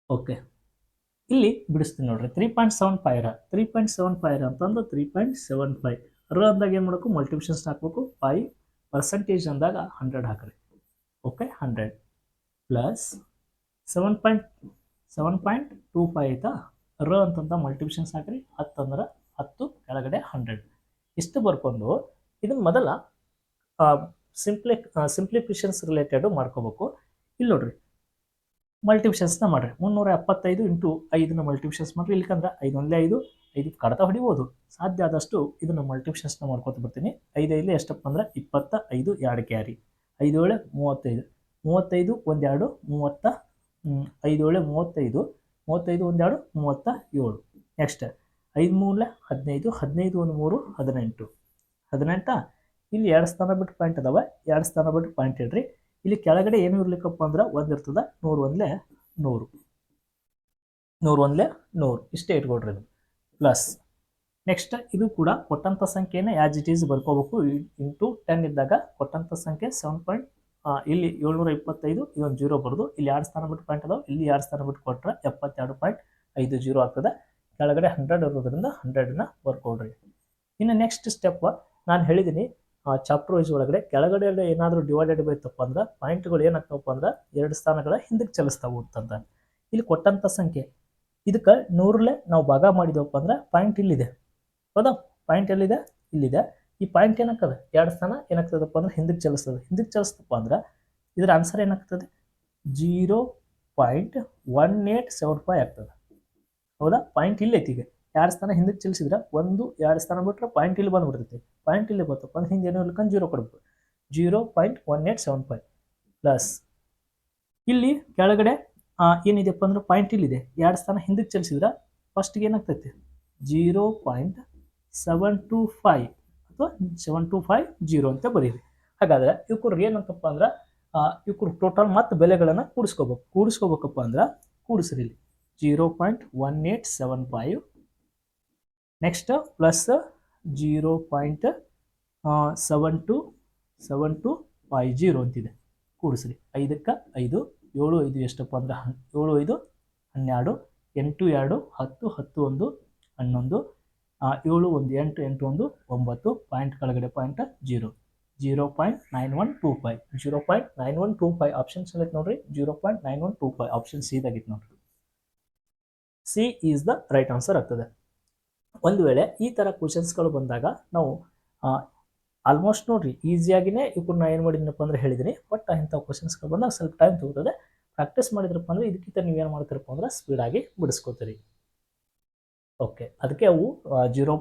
ಓಕೆ ಇಲ್ಲಿ ಬಿಡಿಸ್ತೀನಿ ನೋಡ್ರಿ. Three point seven five three point seven five ಅಂತಂದು ತ್ರೀ ಪಾಯಿಂಟ್ ಸೆವೆನ್ ಫೈವ್ ರ ಅಂದಾಗ ಏನು ಮಾಡಬೇಕು? ಮಲ್ಟಿಪ್ಲಿಷನ್ಸ್ ಹಾಕಬೇಕು. ಫೈವ್ ಪರ್ಸೆಂಟೇಜ್ ಅಂದಾಗ ಹಂಡ್ರೆಡ್ ಹಾಕ್ರಿ. Okay hundred plus seven point seven point two five ಆಯಿತಾ? ರ ಅಂತಂದ ಮಲ್ಟಿಪ್ಲಿಷನ್ಸ್ ಹಾಕ್ರಿ. ಹತ್ತು ಅಂದ್ರೆ ಹತ್ತು, ಕೆಳಗಡೆ ಹಂಡ್ರೆಡ್ ಇಷ್ಟು ಬರ್ಕೊಂಡು ಇದನ್ನ ಮೊದಲ ಸಿಂಪ್ಲಿ ಸಿಂಪ್ಲಿಫಿಷನ್ಸ್ ರಿಲೇಟೆಡು ಮಾಡ್ಕೋಬೇಕು. ಇಲ್ಲಿ ನೋಡ್ರಿ. ಮಲ್ಟಿಪ್ಷನ್ಸ್ನ ಮಾಡ್ರಿ. ಮುನ್ನೂರ ಎಪ್ಪತ್ತೈದು ಇಂಟು ಐದನ್ನ ಮಲ್ಟಿಪ್ಷನ್ಸ್ ಮಾಡ್ರಿ. ಇಲ್ಲಿಕಂದ್ರೆ ಐದು ಒಂದೇ ಐದು ಐದು ಕಡತ ಹೊಡಿಬೋದು. ಸಾಧ್ಯ ಆದಷ್ಟು ಇದನ್ನು ಮಲ್ಟಿವಿಷನ್ಸ್ನ ಮಾಡ್ಕೊತ ಬರ್ತೀನಿ. ಐದು ಐದು ಎಷ್ಟಪ್ಪ ಅಂದ್ರೆ ಇಪ್ಪತ್ತ ಐದು ಎರಡು ಕ್ಯಾರಿ. ಐದು ಏಳೆ ಮೂವತ್ತೈದು. ಮೂವತ್ತೈದು ಒಂದೆರಡು, ಮೂವತ್ತ ಐದು ಏಳೆ ಮೂವತ್ತೈದು ಮೂವತ್ತೈದು ಒಂದೆರಡು, ಮೂವತ್ತ ಏಳು. ನೆಕ್ಸ್ಟ್ ಐದು ಮೂರಲೆ ಹದಿನೈದು ಹದಿನೈದು ಒಂದು ಮೂರು, ಹದಿನೆಂಟು. ಹದಿನೆಂಟ? ಇಲ್ಲಿ ಎರಡು ಸ್ಥಾನ ಬಿಟ್ಟು ಪಾಯಿಂಟ್ ಅದಾವೆ. ಎರಡು ಸ್ಥಾನ ಬಿಟ್ಟು ಪಾಯಿಂಟ್ ಇಡ್ರಿ ಇಲ್ಲಿ ಕೆಳಗಡೆ ಏನು ಇರ್ಲಿಕ್ಕಪ್ಪ ಅಂದ್ರೆ ಒಂದು ಇರ್ತದೆ, ನೂರು ಒಂದ್ಲೆ ನೂರು. ನೂರು ಒಂದ್ಲೆ ನೂರು. ಇಷ್ಟೇ ಇಟ್ಕೊಡ್ರಿ ಇದು ಪ್ಲಸ್ ನೆಕ್ಸ್ಟ್ ಇದು ಕೂಡ ಕೊಟ್ಟಂಥ ಸಂಖ್ಯೆನ ಆ್ಯಸ್ ಇಟ್ ಈಸ್ ಬರ್ಕೋಬೇಕು. ಇಂಟು ಟೆನ್ ಇದ್ದಾಗ ಕೊಟ್ಟಂಥ ಸಂಖ್ಯೆ ಸೆವೆನ್ ಪಾಯಿಂಟ್ ಇಲ್ಲಿ ಏಳ್ನೂರ ಇಪ್ಪತ್ತೈದು ಇದೊಂದು ಜೀರೋ ಬರೋದು. ಇಲ್ಲಿ ಎರಡು ಸ್ಥಾನ ಬಿಟ್ಟು ಪಾಯಿಂಟ್ ಅದಾವೆ? ಇಲ್ಲಿ ಎರಡು ಸ್ಥಾನ ಬಿಟ್ಟು ಕೊಟ್ಟರೆ ಎಪ್ಪತ್ತೆರಡು ಪಾಯಿಂಟ್ ಐದು ಜೀರೋ ಆಗ್ತದೆ. ಕೆಳಗಡೆ ಹಂಡ್ರೆಡ್ ಇರೋದ್ರಿಂದ ಹಂಡ್ರೆಡನ್ನ ಬರ್ಕೊಡ್ರಿ. ಇನ್ನು ನೆಕ್ಸ್ಟ್ ಸ್ಟೆಪ್ ನಾನು ಹೇಳಿದ್ದೀನಿ ಚಾಪ್ಟರ್ ವೈಸ್ ಒಳಗಡೆ ಕೆಳಗಡೆ ಏನಾದರೂ ಡಿವೈಡೆಡ್ ಬೈ ತಪ್ಪ ಅಂದ್ರೆ ಪಾಯಿಂಟ್ಗಳು ಏನಾಗ್ತಾವಪ್ಪ ಅಂದ್ರೆ ಎರಡು ಸ್ಥಾನಗಳ ಹಿಂದಕ್ಕೆ ಚಲಿಸ್ತಾವು ಅಂತಂದ ಇಲ್ಲಿ ಕೊಟ್ಟಂಥ ಸಂಖ್ಯೆ. ಇದಕ್ಕೆ ನೂರಲೆ ನಾವು ಭಾಗ ಮಾಡಿದವಪ್ಪ ಅಂದ್ರೆ ಪಾಯಿಂಟ್ ಇಲ್ಲಿದೆ. ಹೌದಾ? ಪಾಯಿಂಟ್ ಎಲ್ಲಿದೆ? ಇಲ್ಲಿದೆ. ಈ ಪಾಯಿಂಟ್ ಏನಾಗ್ತದೆ? ಎರಡು ಸ್ಥಾನ ಏನಾಗ್ತದಪ್ಪ ಅಂದ್ರೆ ಹಿಂದಕ್ಕೆ ಚಲಿಸ್ತದೆ. ಹಿಂದಕ್ಕೆ ಚಲಿಸ್ತಪ್ಪ ಅಂದ್ರೆ ಇದರ ಆನ್ಸರ್ ಏನಾಗ್ತದೆ? Zero point one eight seven five ಆಗ್ತದೆ. ಹೌದಾ? ಪಾಯಿಂಟ್ ಇಲ್ಲೈತಿ ಈಗ. ಎರಡು ಸ್ಥಾನ ಹಿಂದಕ್ಕೆ ಚಲಿಸಿದ್ರೆ ಒಂದು, ಎರಡು ಸ್ಥಾನ ಬಿಟ್ಟರೆ ಪಾಯಿಂಟ್ ಇಲ್ಲಿ ಬಂದ್ಬಿಡ್ತೈತಿ. ಪಾಯಿಂಟ್ ಇಲ್ಲಿ ಬರ್ತಪ್ಪ ಅಂದ್ರೆ ಹಿಂದೆ ಏನೋ ಇಲ್ಕೊಂಡು ಜೀರೋ ಕೊಡ್ಬೇಕು. Zero point one eight seven five plus ಇಲ್ಲಿ ಕೆಳಗಡೆ ಏನಿದೆಪ್ಪ ಅಂದ್ರೆ ಪಾಯಿಂಟ್ ಇಲ್ಲಿದೆ. ಎರಡು ಸ್ಥಾನ ಹಿಂದಕ್ಕೆ ಚಲಿಸಿದ್ರೆ ಫಸ್ಟ್ಗೆ ಏನಾಗ್ತೈತೆ? Zero point seven two five ಅಥವಾ ಸೆವೆನ್ ಟು ಫೈವ್ ಜೀರೋ ಅಂತ ಬರೀರಿ. ಹಾಗಾದ್ರೆ ಇವ್ಕರು ಏನಂತಪ್ಪ ಅಂದ್ರೆ ಇವ್ರು ಟೋಟಲ್ ಮತ್ತೆ ಬೆಲೆಗಳನ್ನು ಕೂಡಿಸ್ಕೋಬೇಕು. ಕೂಡಿಸ್ಕೋಬೇಕಪ್ಪ ಅಂದ್ರೆ ಕೂಡಿಸ್ರಿ ಇಲ್ಲಿ. Zero point one eight seven five next plus zero point seven two seven two five zero ಅಂತಿದೆ. ಕೂಡಿಸ್ರಿ. ಐದಕ್ಕೆ ಐದು, ಏಳು ಐದು ಎಷ್ಟಪ್ಪ ಅಂದ್ರೆ ಏಳು ಐದು, ಹನ್ನೆರಡು, ಎಂಟು ಎರಡು, ಹತ್ತು ಹತ್ತು ಒಂದು ಹನ್ನೊಂದು ಏಳು ಒಂದು, ಎಂಟು ಎಂಟು ಒಂದು, ಒಂಬತ್ತು ಪಾಯಿಂಟ್ ಕೆಳಗಡೆ point zero zero point nine one two five zero point nine one two five options select ನೋಡ್ರಿ? Zero point nine one two five option C ದಾಗಿತ್ತು ನೋಡ್ರಿ. C is the right answer ಆಗ್ತದೆ. ಒಂದು ವೇಳೆ ಈ ಥರ ಕ್ವಶನ್ಸ್ಗಳು ಬಂದಾಗ ನಾವು ಆಲ್ಮೋಸ್ಟ್ ನೋಡ್ರಿ ಈಸಿಯಾಗಿನೇ ನಾ ಏನು ಮಾಡಿದ್ನಪ್ಪ ಅಂದ್ರೆ ಹೇಳಿದ್ದೀನಿ ಬಟ್ ಇಂಥ ಕ್ವಶನ್ಸ್ಗಳು ಬಂದಾಗ ಸ್ವಲ್ಪ ಟೈಮ್ ತಗೋತದೆ. ಪ್ರಾಕ್ಟೀಸ್ ಮಾಡಿದ್ರಪ್ಪ ಅಂದ್ರೆ ಇದಕ್ಕಿಂತ ನೀವು ನೀವೇನು ಮಾಡ್ತೀರಪ್ಪ ಅಂದರೆ ಸ್ಪೀಡಾಗಿ ಬಿಡಿಸ್ಕೋತೀರಿ. ಓಕೆ ಅದಕ್ಕೆ ಅವು zero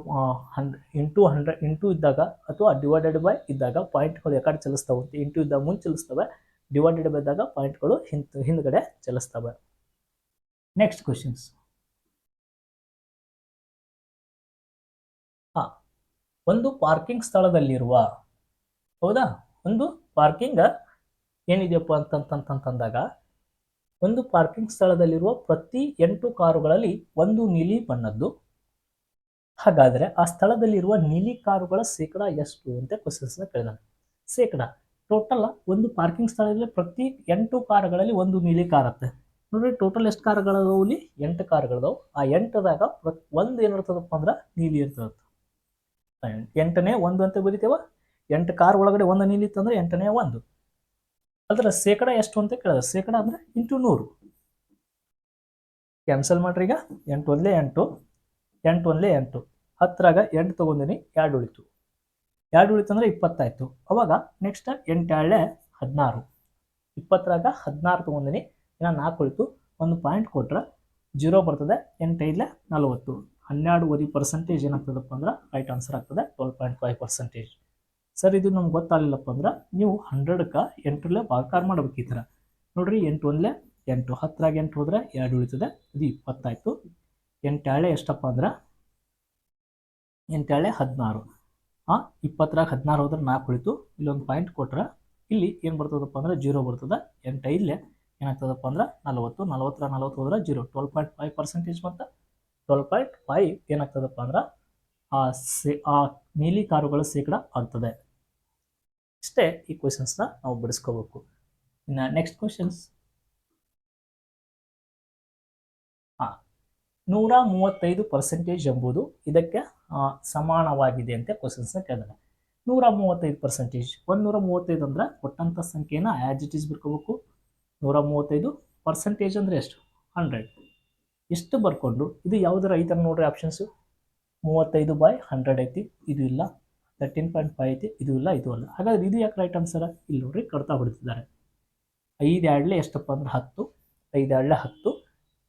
hundred into hundred into ಇದ್ದಾಗ ಅಥವಾ ಡಿವೈಡೆಡ್ ಬೈ ಇದ್ದಾಗ ಪಾಯಿಂಟ್ಗಳು ಯಾಕಡೆ ಚಲಿಸ್ತಾವೆ ಅಂತ ಇಂಟು ಇದ್ದಾಗ ಮುಂದೆ ಚಲಿಸ್ತವೆ ಡಿವೈಡೆಡ್ ಬೈದಾಗ ಪಾಯಿಂಟ್ಗಳು ಹಿಂದ್ ಹಿಂದ್ಗಡೆ ಚಲಿಸ್ತವೆ. ನೆಕ್ಸ್ಟ್ ಕ್ವಶನ್ಸ್ ಒಂದು ಪಾರ್ಕಿಂಗ್ ಸ್ಥಳದಲ್ಲಿರುವ, ಹೌದಾ? ಒಂದು ಪಾರ್ಕಿಂಗ್ ಏನಿದೆಯಪ್ಪ ಅಂತಂತಂತಂದಾಗ ಒಂದು ಪಾರ್ಕಿಂಗ್ ಸ್ಥಳದಲ್ಲಿರುವ ಪ್ರತಿ ಎಂಟು ಕಾರುಗಳಲ್ಲಿ ಒಂದು ನೀಲಿ ಬಣ್ಣದ್ದು. ಹಾಗಾದರೆ ಆ ಸ್ಥಳದಲ್ಲಿರುವ ನೀಲಿ ಕಾರುಗಳ ಶೇಕಡ ಎಷ್ಟು ಅಂತ ಕ್ವಶನ್ಸ್ನ ಕೇಳಿದಾನೆ ಶೇಕಡ ಟೋಟಲ್ ಒಂದು ಪಾರ್ಕಿಂಗ್ ಸ್ಥಳದಲ್ಲಿ ಪ್ರತಿ ಎಂಟು ಕಾರುಗಳಲ್ಲಿ ಒಂದು ನೀಲಿ ಕಾರ್ ಇರುತ್ತೆ ನೋಡ್ರಿ ಟೋಟಲ್ ಎಷ್ಟು ಕಾರುಗಳದಾವು ಇಲ್ಲಿ? ಎಂಟು ಕಾರುಗಳದವು. ಆ ಎಂಟದಾಗ ಒಂದು ಏನಿರ್ತದಪ್ಪ ಅಂದ್ರೆ ನೀಲಿ ಇರ್ತದೆ ಎಂಟನೇ ಒಂದು ಅಂತ ಬರಿತೇವ? ಎಂಟು ಕಾರ್ ಒಳಗಡೆ ಒಂದು ನೀಲಿ ಇತ್ತಂದ್ರೆ ಎಂಟನೇ ಒಂದು. ಅದರ ಶೇಕಡ ಎಷ್ಟು ಅಂತ ಕೇಳಿದ್ರೆ ಶೇಕಡ ಅಂದ್ರೆ ಇಂಟು ನೂರು. ಕ್ಯಾನ್ಸಲ್ ಮಾಡ್ರಿ ಈಗ. ಎಂಟು ಒಂದ್ಲೆ ಎಂಟು. ಎಂಟು ಒಂದೇ ಎಂಟು. ಹತ್ತರಾಗ ಎಂಟು ತಗೊಂಡಿನಿ, ಎರಡು ಉಳಿತು. ಎರಡು ಉಳಿತು ಅಂದ್ರೆ ಇಪ್ಪತ್ತಾಯ್ತು. ಅವಾಗ ನೆಕ್ಸ್ಟ್ ಎಂಟು ಎರಡೇ ಹದಿನಾರು. ಇಪ್ಪತ್ತರಾಗ ಹದಿನಾರು ತಗೊಂಡಿನಿ, ಇನ್ನ ನಾಲ್ಕು ಉಳಿತು. ಒಂದು ಪಾಯಿಂಟ್ ಕೊಟ್ರೆ ಜೀರೋ ಬರ್ತದೆ ಎಂಟೈದ್ಲೆ ನಲವತ್ತು. ಹನ್ನೆರಡುವರೆ ಪರ್ಸೆಂಟೇಜ್ ಏನಾಗ್ತದಪ್ಪ ಅಂದ್ರೆ ರೈಟ್ ಆನ್ಸರ್ ಆಗ್ತದೆ. Twelve point five percentage sir, ಇದು ನಮ್ಗೆ ಗೊತ್ತಾಗಲಿಲ್ಲಪ್ಪ ಅಂದ್ರೆ ನೀವು ಹಂಡ್ರೆಡ್ಗೆ ಎಂಟರಲ್ಲೇ ಭಾಗಾಕಾರ ಮಾಡ್ಬೇಕು ಈ ಥರ ನೋಡ್ರಿ, ಎಂಟು ಒಂದ್ಲೆ ಎಂಟು ಹತ್ತರಾಗ ಎಂಟು ಹೋದ್ರೆ ಎರಡು ಉಳಿತದೆ, ಇದು ಇಪ್ಪತ್ತಾಯ್ತು. ಎಂಟೇಳೆ ಎಷ್ಟಪ್ಪ ಅಂದ್ರೆ ಎಂಟೇಳೆ ಹದಿನಾರು. ಹಾಂ ಇಪ್ಪತ್ತರಾಗ ಹದಿನಾರು ಹೋದ್ರೆ ನಾಲ್ಕು ಉಳಿತು, ಇಲ್ಲೊಂದು ಪಾಯಿಂಟ್ ಕೊಟ್ರೆ ಇಲ್ಲಿ ಏನು ಬರ್ತದಪ್ಪ ಅಂದ್ರೆ ಜೀರೋ ಬರ್ತದೆ. ಎಂಟು ಐದಲೆ ಏನಾಗ್ತದಪ್ಪ ಅಂದ್ರೆ ನಲವತ್ತು ನಲವತ್ತರ ನಲವತ್ತು ಹೋದ್ರೆ zero twelve point five percentage ಮತ್ತು ಟ್ವೆಲ್ ಪಾಯಿಂಟ್ ಫೈವ್ ಏನಾಗ್ತದಪ್ಪ ಅಂದ್ರೆ ಆ ಸೇ, ಆ ನೀಲಿ ಕಾರುಗಳ ಶೇಕಡ ಆಗ್ತದೆ. ಇಷ್ಟೇ ಈ ಕ್ವಶನ್ಸ್ನ ನಾವು ಬಿಡಿಸ್ಕೋಬೇಕು. ಇನ್ನು ನೆಕ್ಸ್ಟ್ ಕ್ವಶನ್ಸ್ ಹಾಂ, ನೂರ ಮೂವತ್ತೈದು ಪರ್ಸೆಂಟೇಜ್ ಎಂಬುದು ಇದಕ್ಕೆ ಸಮಾನವಾಗಿದೆ ಅಂತ ಕ್ವಶನ್ಸ್ನ ಕೇಳಿದಾರೆ ನೂರ ಮೂವತ್ತೈದು ಪರ್ಸೆಂಟೇಜ್ ಒಂದು ನೂರ ಮೂವತ್ತೈದು ಅಂದ್ರೆ ಕೊಟ್ಟಂಥ ಸಂಖ್ಯೆನ ಆ್ಯಸ್ ಇಟ್ ನೂರ ಮೂವತ್ತೈದು ಪರ್ಸೆಂಟೇಜ್ ಅಂದರೆ ಎಷ್ಟು? ಹಂಡ್ರೆಡ್ ಇಷ್ಟು ಬರ್ಕೊಂಡು? ಇದು ಯಾವುದರ ಐತರ ನೋಡ್ರಿ ಆಪ್ಷನ್ಸು ಮೂವತ್ತೈದು ಬೈ ಹಂಡ್ರೆಡ್ ಐತಿ. ಇದು ಇಲ್ಲ. ತರ್ಟೀನ್ ಪಾಯಿಂಟ್ ಫೈವ್ ಐತಿ. ಇದು ಇಲ್ಲ, ಇದು ಅಲ್ಲ. ಹಾಗಾದ್ರೆ ಇದು ಯಾಕೆ ರೈಟ್ ಆನ್ಸರ್ ಇಲ್ಲಿ ನೋಡ್ರಿ ಕಡ್ತಾ ಬಿಡ್ತಿದ್ದಾರೆ ಐದು ಎರಡಲೆ ಎಷ್ಟಪ್ಪ ಅಂದ್ರೆ ಹತ್ತು. ಐದು ಎರಡಲೆ ಹತ್ತು.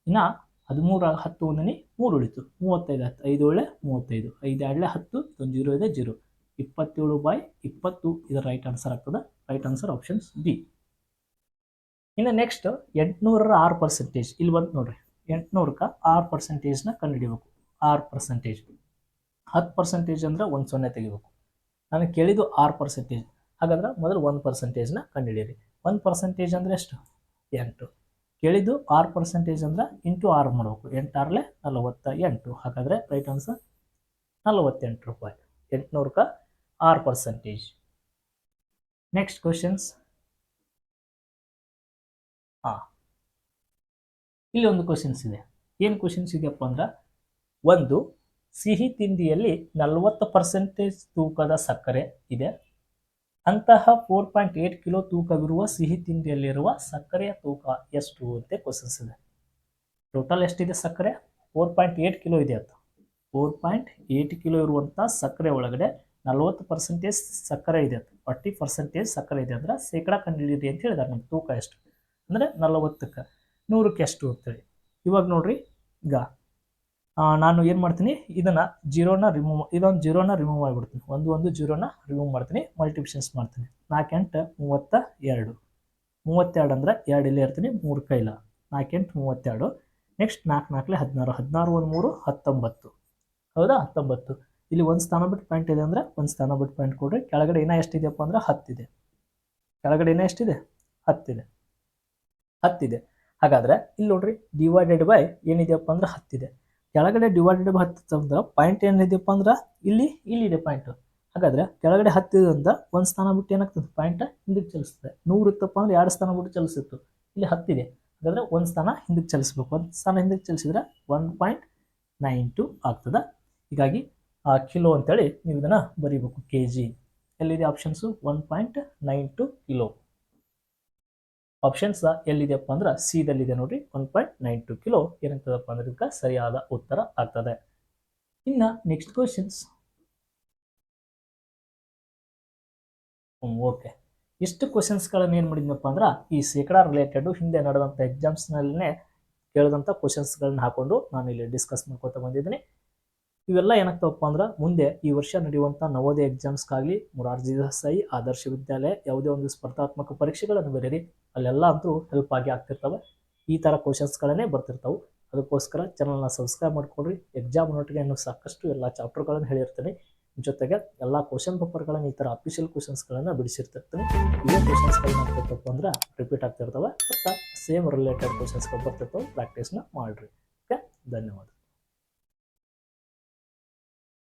ಇನ್ನು ಹದಿಮೂರ ಹತ್ತು ಒಂದನೇ ಮೂರು ಉಳಿತು. ಮೂವತ್ತೈದು ಹತ್ತು. ಐದು ಏಳೆ ಮೂವತ್ತೈದು. ಐದು ಎರಡಲೆ ಹತ್ತು, ಒಂದು ಜೀರೋ ಇದೆ ಜೀರೋ. ಇಪ್ಪತ್ತೇಳು ಬೈ ಇಪ್ಪತ್ತು. ಇದರ ರೈಟ್ ಆನ್ಸರ್ ಆಗ್ತದೆ. ರೈಟ್ ಆನ್ಸರ್ ಆಪ್ಷನ್ಸ್ ಬಿ ಇನ್ನು ನೆಕ್ಸ್ಟ್ ಎಂಟುನೂರರ ಆರು ಪರ್ಸೆಂಟೇಜ್ ಇಲ್ಲಿ ಬಂತು ನೋಡ್ರಿ. ಎಂಟುನೂರಕ್ಕೆ ಆರು ಪರ್ಸೆಂಟೇಜ್ನ ಕಂಡುಹಿಡಿಬೇಕು ಆರು ಪರ್ಸೆಂಟೇಜ್ ಹತ್ತು ಪರ್ಸೆಂಟೇಜ್ ಅಂದರೆ ಒಂದು ಸೊನ್ನೆ ತೆಗಿಬೇಕು. ನಾನು ಕೇಳಿದ್ದು ಆರು ಪರ್ಸೆಂಟೇಜ್ ಹಾಗಾದ್ರೆ ಮೊದಲು ಒಂದು ಪರ್ಸೆಂಟೇಜ್ನ ಕಂಡುಹಿಡಿಯಿರಿ. ಒಂದು ಪರ್ಸೆಂಟೇಜ್ ಅಂದರೆ ಎಷ್ಟು? ಎಂಟು. ಕೇಳಿದ್ದು ಆರು ಪರ್ಸೆಂಟೇಜ್ ಅಂದ್ರೆ ಇಂಟು ಆರು ಮಾಡಬೇಕು. ಎಂಟಾರಲೆ ನಲವತ್ತ ಎಂಟು ಹಾಗಾದರೆ ರೈಟ್ ಆನ್ಸರ್ ನಲವತ್ತೆಂಟು ರೂಪಾಯಿ. ಎಂಟುನೂರಕ್ಕೆ ಆರು ಪರ್ಸೆಂಟೇಜ್ ನೆಕ್ಸ್ಟ್ ಕ್ವಶನ್ಸ್ ಹಾಂ ಇಲ್ಲಿ ಒಂದು ಕ್ವಶನ್ಸ್ ಇದೆ. ಏನು ಕ್ವಶನ್ಸ್ ಇದೆಯಪ್ಪ ಅಂದ್ರೆ, ಒಂದು, ಸಿಹಿ ತಿಂಡಿಯಲ್ಲಿ ನಲವತ್ತು ಪರ್ಸೆಂಟೇಜ್ ತೂಕದ ಸಕ್ಕರೆ ಇದೆ. ಅಂತಹ ಫೋರ್ ಪಾಯಿಂಟ್ ಏಟ್ ಕಿಲೋ ತೂಕವಿರುವ ಸಿಹಿ ತಿಂಡಿಯಲ್ಲಿರುವ ಸಕ್ಕರೆಯ ತೂಕ ಎಷ್ಟು ಅಂತ ಕ್ವಶನ್ಸ್ ಇದೆ. ಟೋಟಲ್ ಎಷ್ಟಿದೆ ಸಕ್ಕರೆ? ಫೋರ್ ಪಾಯಿಂಟ್ ಏಟ್ ಕಿಲೋ ಇದೆ ಅಂತ. ಫೋರ್ ಪಾಯಿಂಟ್ ಏಟ್ ಕಿಲೋ ಇರುವಂಥ ಸಕ್ಕರೆ ಒಳಗಡೆ ನಲವತ್ತು ಪರ್ಸೆಂಟೇಜ್ ಸಕ್ಕರೆ ಇದೆ ಅಂತ. ಫಾರ್ಟಿ ಪರ್ಸೆಂಟೇಜ್ ಸಕ್ಕರೆ ಇದೆ ಅಂದ್ರೆ ಶೇಕಡಾ ಕಂಡುಹಿಡಿಯಿರಿ ಅಂತ ಹೇಳಿದ್ದಾರೆ ನಮ್ಮ ತೂಕ ಎಷ್ಟು. ಅಂದರೆ ನಲವತ್ತಕ್ಕೆ. ನೂರಕ್ಕೆ ಎಷ್ಟು ಅಂತೇಳಿ ಇವಾಗ ನೋಡ್ರಿ ಈಗ ನಾನು ಏನು ಮಾಡ್ತೀನಿ? ಇದನ್ನು ಜೀರೋನ ರಿಮೂವ್ ಇದೊಂದು ಜೀರೋನ ರಿಮೂವ್ ಮಾಡಿಬಿಡ್ತೀನಿ ಒಂದು ಒಂದು ಜೀರೋನ ರಿಮೂವ್ ಮಾಡ್ತೀನಿ. ಮಲ್ಟಿಪ್ಷನ್ಸ್ ಮಾಡ್ತೀನಿ. ನಾಲ್ಕೆಂಟು, ಮೂವತ್ತ ಎರಡು. ಮೂವತ್ತೆರಡು ಅಂದರೆ ಎರಡು ಇಲ್ಲೇ ಇರ್ತೀನಿ. ಮೂರು ಕೈಲ. ನಾಲ್ಕೆಂಟು, ಮೂವತ್ತೆರಡು. ನೆಕ್ಸ್ಟ್ ನಾಲ್ಕು ನಾಲ್ಕಲೆ ಹದಿನಾರು. ಹದಿನಾರು, ಒಂದು, ಮೂರು, ಹತ್ತೊಂಬತ್ತು. ಹೌದಾ? ಹತ್ತೊಂಬತ್ತು. ಇಲ್ಲಿ ಒಂದು ಸ್ಥಾನ ಬಿಟ್ಟು ಪಾಯಿಂಟ್ ಇದೆ ಅಂದರೆ ಒಂದು ಸ್ಥಾನ ಬಿಟ್ಟು ಪಾಯಿಂಟ್ ಕೊಡ್ರಿ. ಕೆಳಗಡೆ ಇನ್ನೂ ಎಷ್ಟಿದೆಯಪ್ಪ ಅಂದ್ರೆ ಹತ್ತಿದೆ. ಕೆಳಗಡೆ ಇನ್ನೂ ಎಷ್ಟಿದೆ? ಹತ್ತಿದೆ. ಹತ್ತಿದೆ. ಹಾಗಾದರೆ ಇಲ್ಲಿ ನೋಡ್ರಿ ಡಿವೈಡೆಡ್ ಬೈ ಏನಿದೆಯಪ್ಪ ಅಂದ್ರೆ ಹತ್ತಿದೆ. ಕೆಳಗಡೆ ಡಿವೈಡೆಡ್ ಬೈ ಹತ್ತು ಅಂದ್ರೆ ಪಾಯಿಂಟ್ ಏನಿದೆಯಪ್ಪ ಅಂದ್ರೆ ಇಲ್ಲಿ ಇಲ್ಲಿ ಇದೆ ಪಾಯಿಂಟು ಹಾಗಾದ್ರೆ ಕೆಳಗಡೆ ಹತ್ತಿದ್ರಿಂದ ಒಂದು ಸ್ಥಾನ ಬಿಟ್ಟು ಏನಾಗ್ತದೆ? ಪಾಯಿಂಟ್ ಹಿಂದಕ್ಕೆ ಚಲಿಸ್ತದೆ. ನೂರು ಇತ್ತಪ್ಪ ಅಂದ್ರೆ ಎರಡು ಸ್ಥಾನ ಬಿಟ್ಟು ಚಲಿಸಿತ್ತು. ಇಲ್ಲಿ ಹತ್ತಿದೆ. ಹಾಗಾದ್ರೆ ಒಂದು ಸ್ಥಾನ ಹಿಂದಕ್ಕೆ ಚಲಿಸ್ಬೇಕು. ಒಂದು ಸ್ಥಾನ ಹಿಂದಕ್ಕೆ ಚಲಿಸಿದ್ರೆ ಒನ್ ಪಾಯಿಂಟ್ ನೈನ್ ಟು ಆಗ್ತದೆ. ಹೀಗಾಗಿ ಆ ಕಿಲೋ ಅಂತೇಳಿ ನೀವು ಇದನ್ನು ಬರೀಬೇಕು ಕೆ ಜಿ ಎಲ್ಲಿದೆ options one point nine two kilo. Options ಎಲ್ಲಿದೆಯಪ್ಪ ಅಂದ್ರೆ ಸಿದಲ್ಲಿದೆ ನೋಡ್ರಿ one point nine two kilo ಏನಾಗ್ತದಪ್ಪ ಅಂದ್ರೆ ಇದಕ್ಕೆ ಸರಿಯಾದ ಉತ್ತರ ಆಗ್ತದೆ. ಇನ್ನು ನೆಕ್ಸ್ಟ್ ಕ್ವಶನ್ಸ್ ಓಕೆ ಇಷ್ಟು ಕ್ವಶನ್ಸ್ಗಳನ್ನು ಏನು ಮಾಡಿದ್ನಪ್ಪ ಅಂದ್ರೆ ಈ ಶೇಕಡಾ ರಿಲೇಟೆಡ್ ಹಿಂದೆ ನಡೆದಂಥ ಎಕ್ಸಾಮ್ಸ್ನಲ್ಲೇ ಕೇಳಿದಂಥ ಕ್ವಶನ್ಸ್ಗಳನ್ನ ಹಾಕೊಂಡು ನಾನು ಇಲ್ಲಿ ಡಿಸ್ಕಸ್ ಮಾಡ್ಕೊತಾ ಬಂದಿದ್ದೀನಿ. ಇವೆಲ್ಲ ಏನಾಗ್ತಾವಪ್ಪ ಅಂದ್ರೆ ಮುಂದೆ ಈ ವರ್ಷ ನಡೆಯುವಂಥ ನವೋದಯ ಎಕ್ಸಾಮ್ಸ್ಗಾಗಲಿ ಮುರಾರ್ಜಿ ದೇಸಾಯಿ ಆದರ್ಶ ವಿದ್ಯಾಲಯ ಯಾವುದೇ ಒಂದು ಸ್ಪರ್ಧಾತ್ಮಕ ಪರೀಕ್ಷೆಗಳನ್ನು ಬರೀರಿ. ಅಲ್ಲೆಲ್ಲ ಅಂತೂ ಹೆಲ್ಪ್ ಆಗಿ ಆಗ್ತಿರ್ತವೆ. ಈ ಥರ ಕ್ವಶನ್ಸ್ಗಳನ್ನೇ ಬರ್ತಿರ್ತವೆ. ಅದಕ್ಕೋಸ್ಕರ ಚಾನಲ್ನ ಸಬ್ಸ್ಕ್ರೈಬ್ ಮಾಡ್ಕೊಳ್ರಿ ಎಕ್ಸಾಮ್ ನೋಟಿಗೆ ಇನ್ನು ಸಾಕಷ್ಟು ಎಲ್ಲ ಚಾಪ್ಟರ್ಗಳನ್ನು ಹೇಳಿರ್ತೀನಿ. ಜೊತೆಗೆ ಎಲ್ಲ ಕ್ವಶನ್ ಪೇಪರ್ಗಳನ್ನು ಈ ಥರ ಅಫಿಷಿಯಲ್ ಕ್ವಶನ್ಸ್ಗಳನ್ನು ಬಿಡಿಸಿರ್ತಿರ್ತೀನಿ. ಇದೇ ಕ್ವಶನ್ಸ್ಗಳನ್ನ ಆಗ್ತಿರ್ತಪ್ಪ ಅಂದ್ರೆ ರಿಪೀಟ್ ಆಗ್ತಿರ್ತವೆ. ಮತ್ತು ಸೇಮ್ ರಿಲೇಟೆಡ್ ಕ್ವಶನ್ಸ್ಗಳು ಬರ್ತಿರ್ತವೆ. ಪ್ರಾಕ್ಟೀಸ್ನ ಮಾಡಿರಿ. ಓಕೆ ಧನ್ಯವಾದ.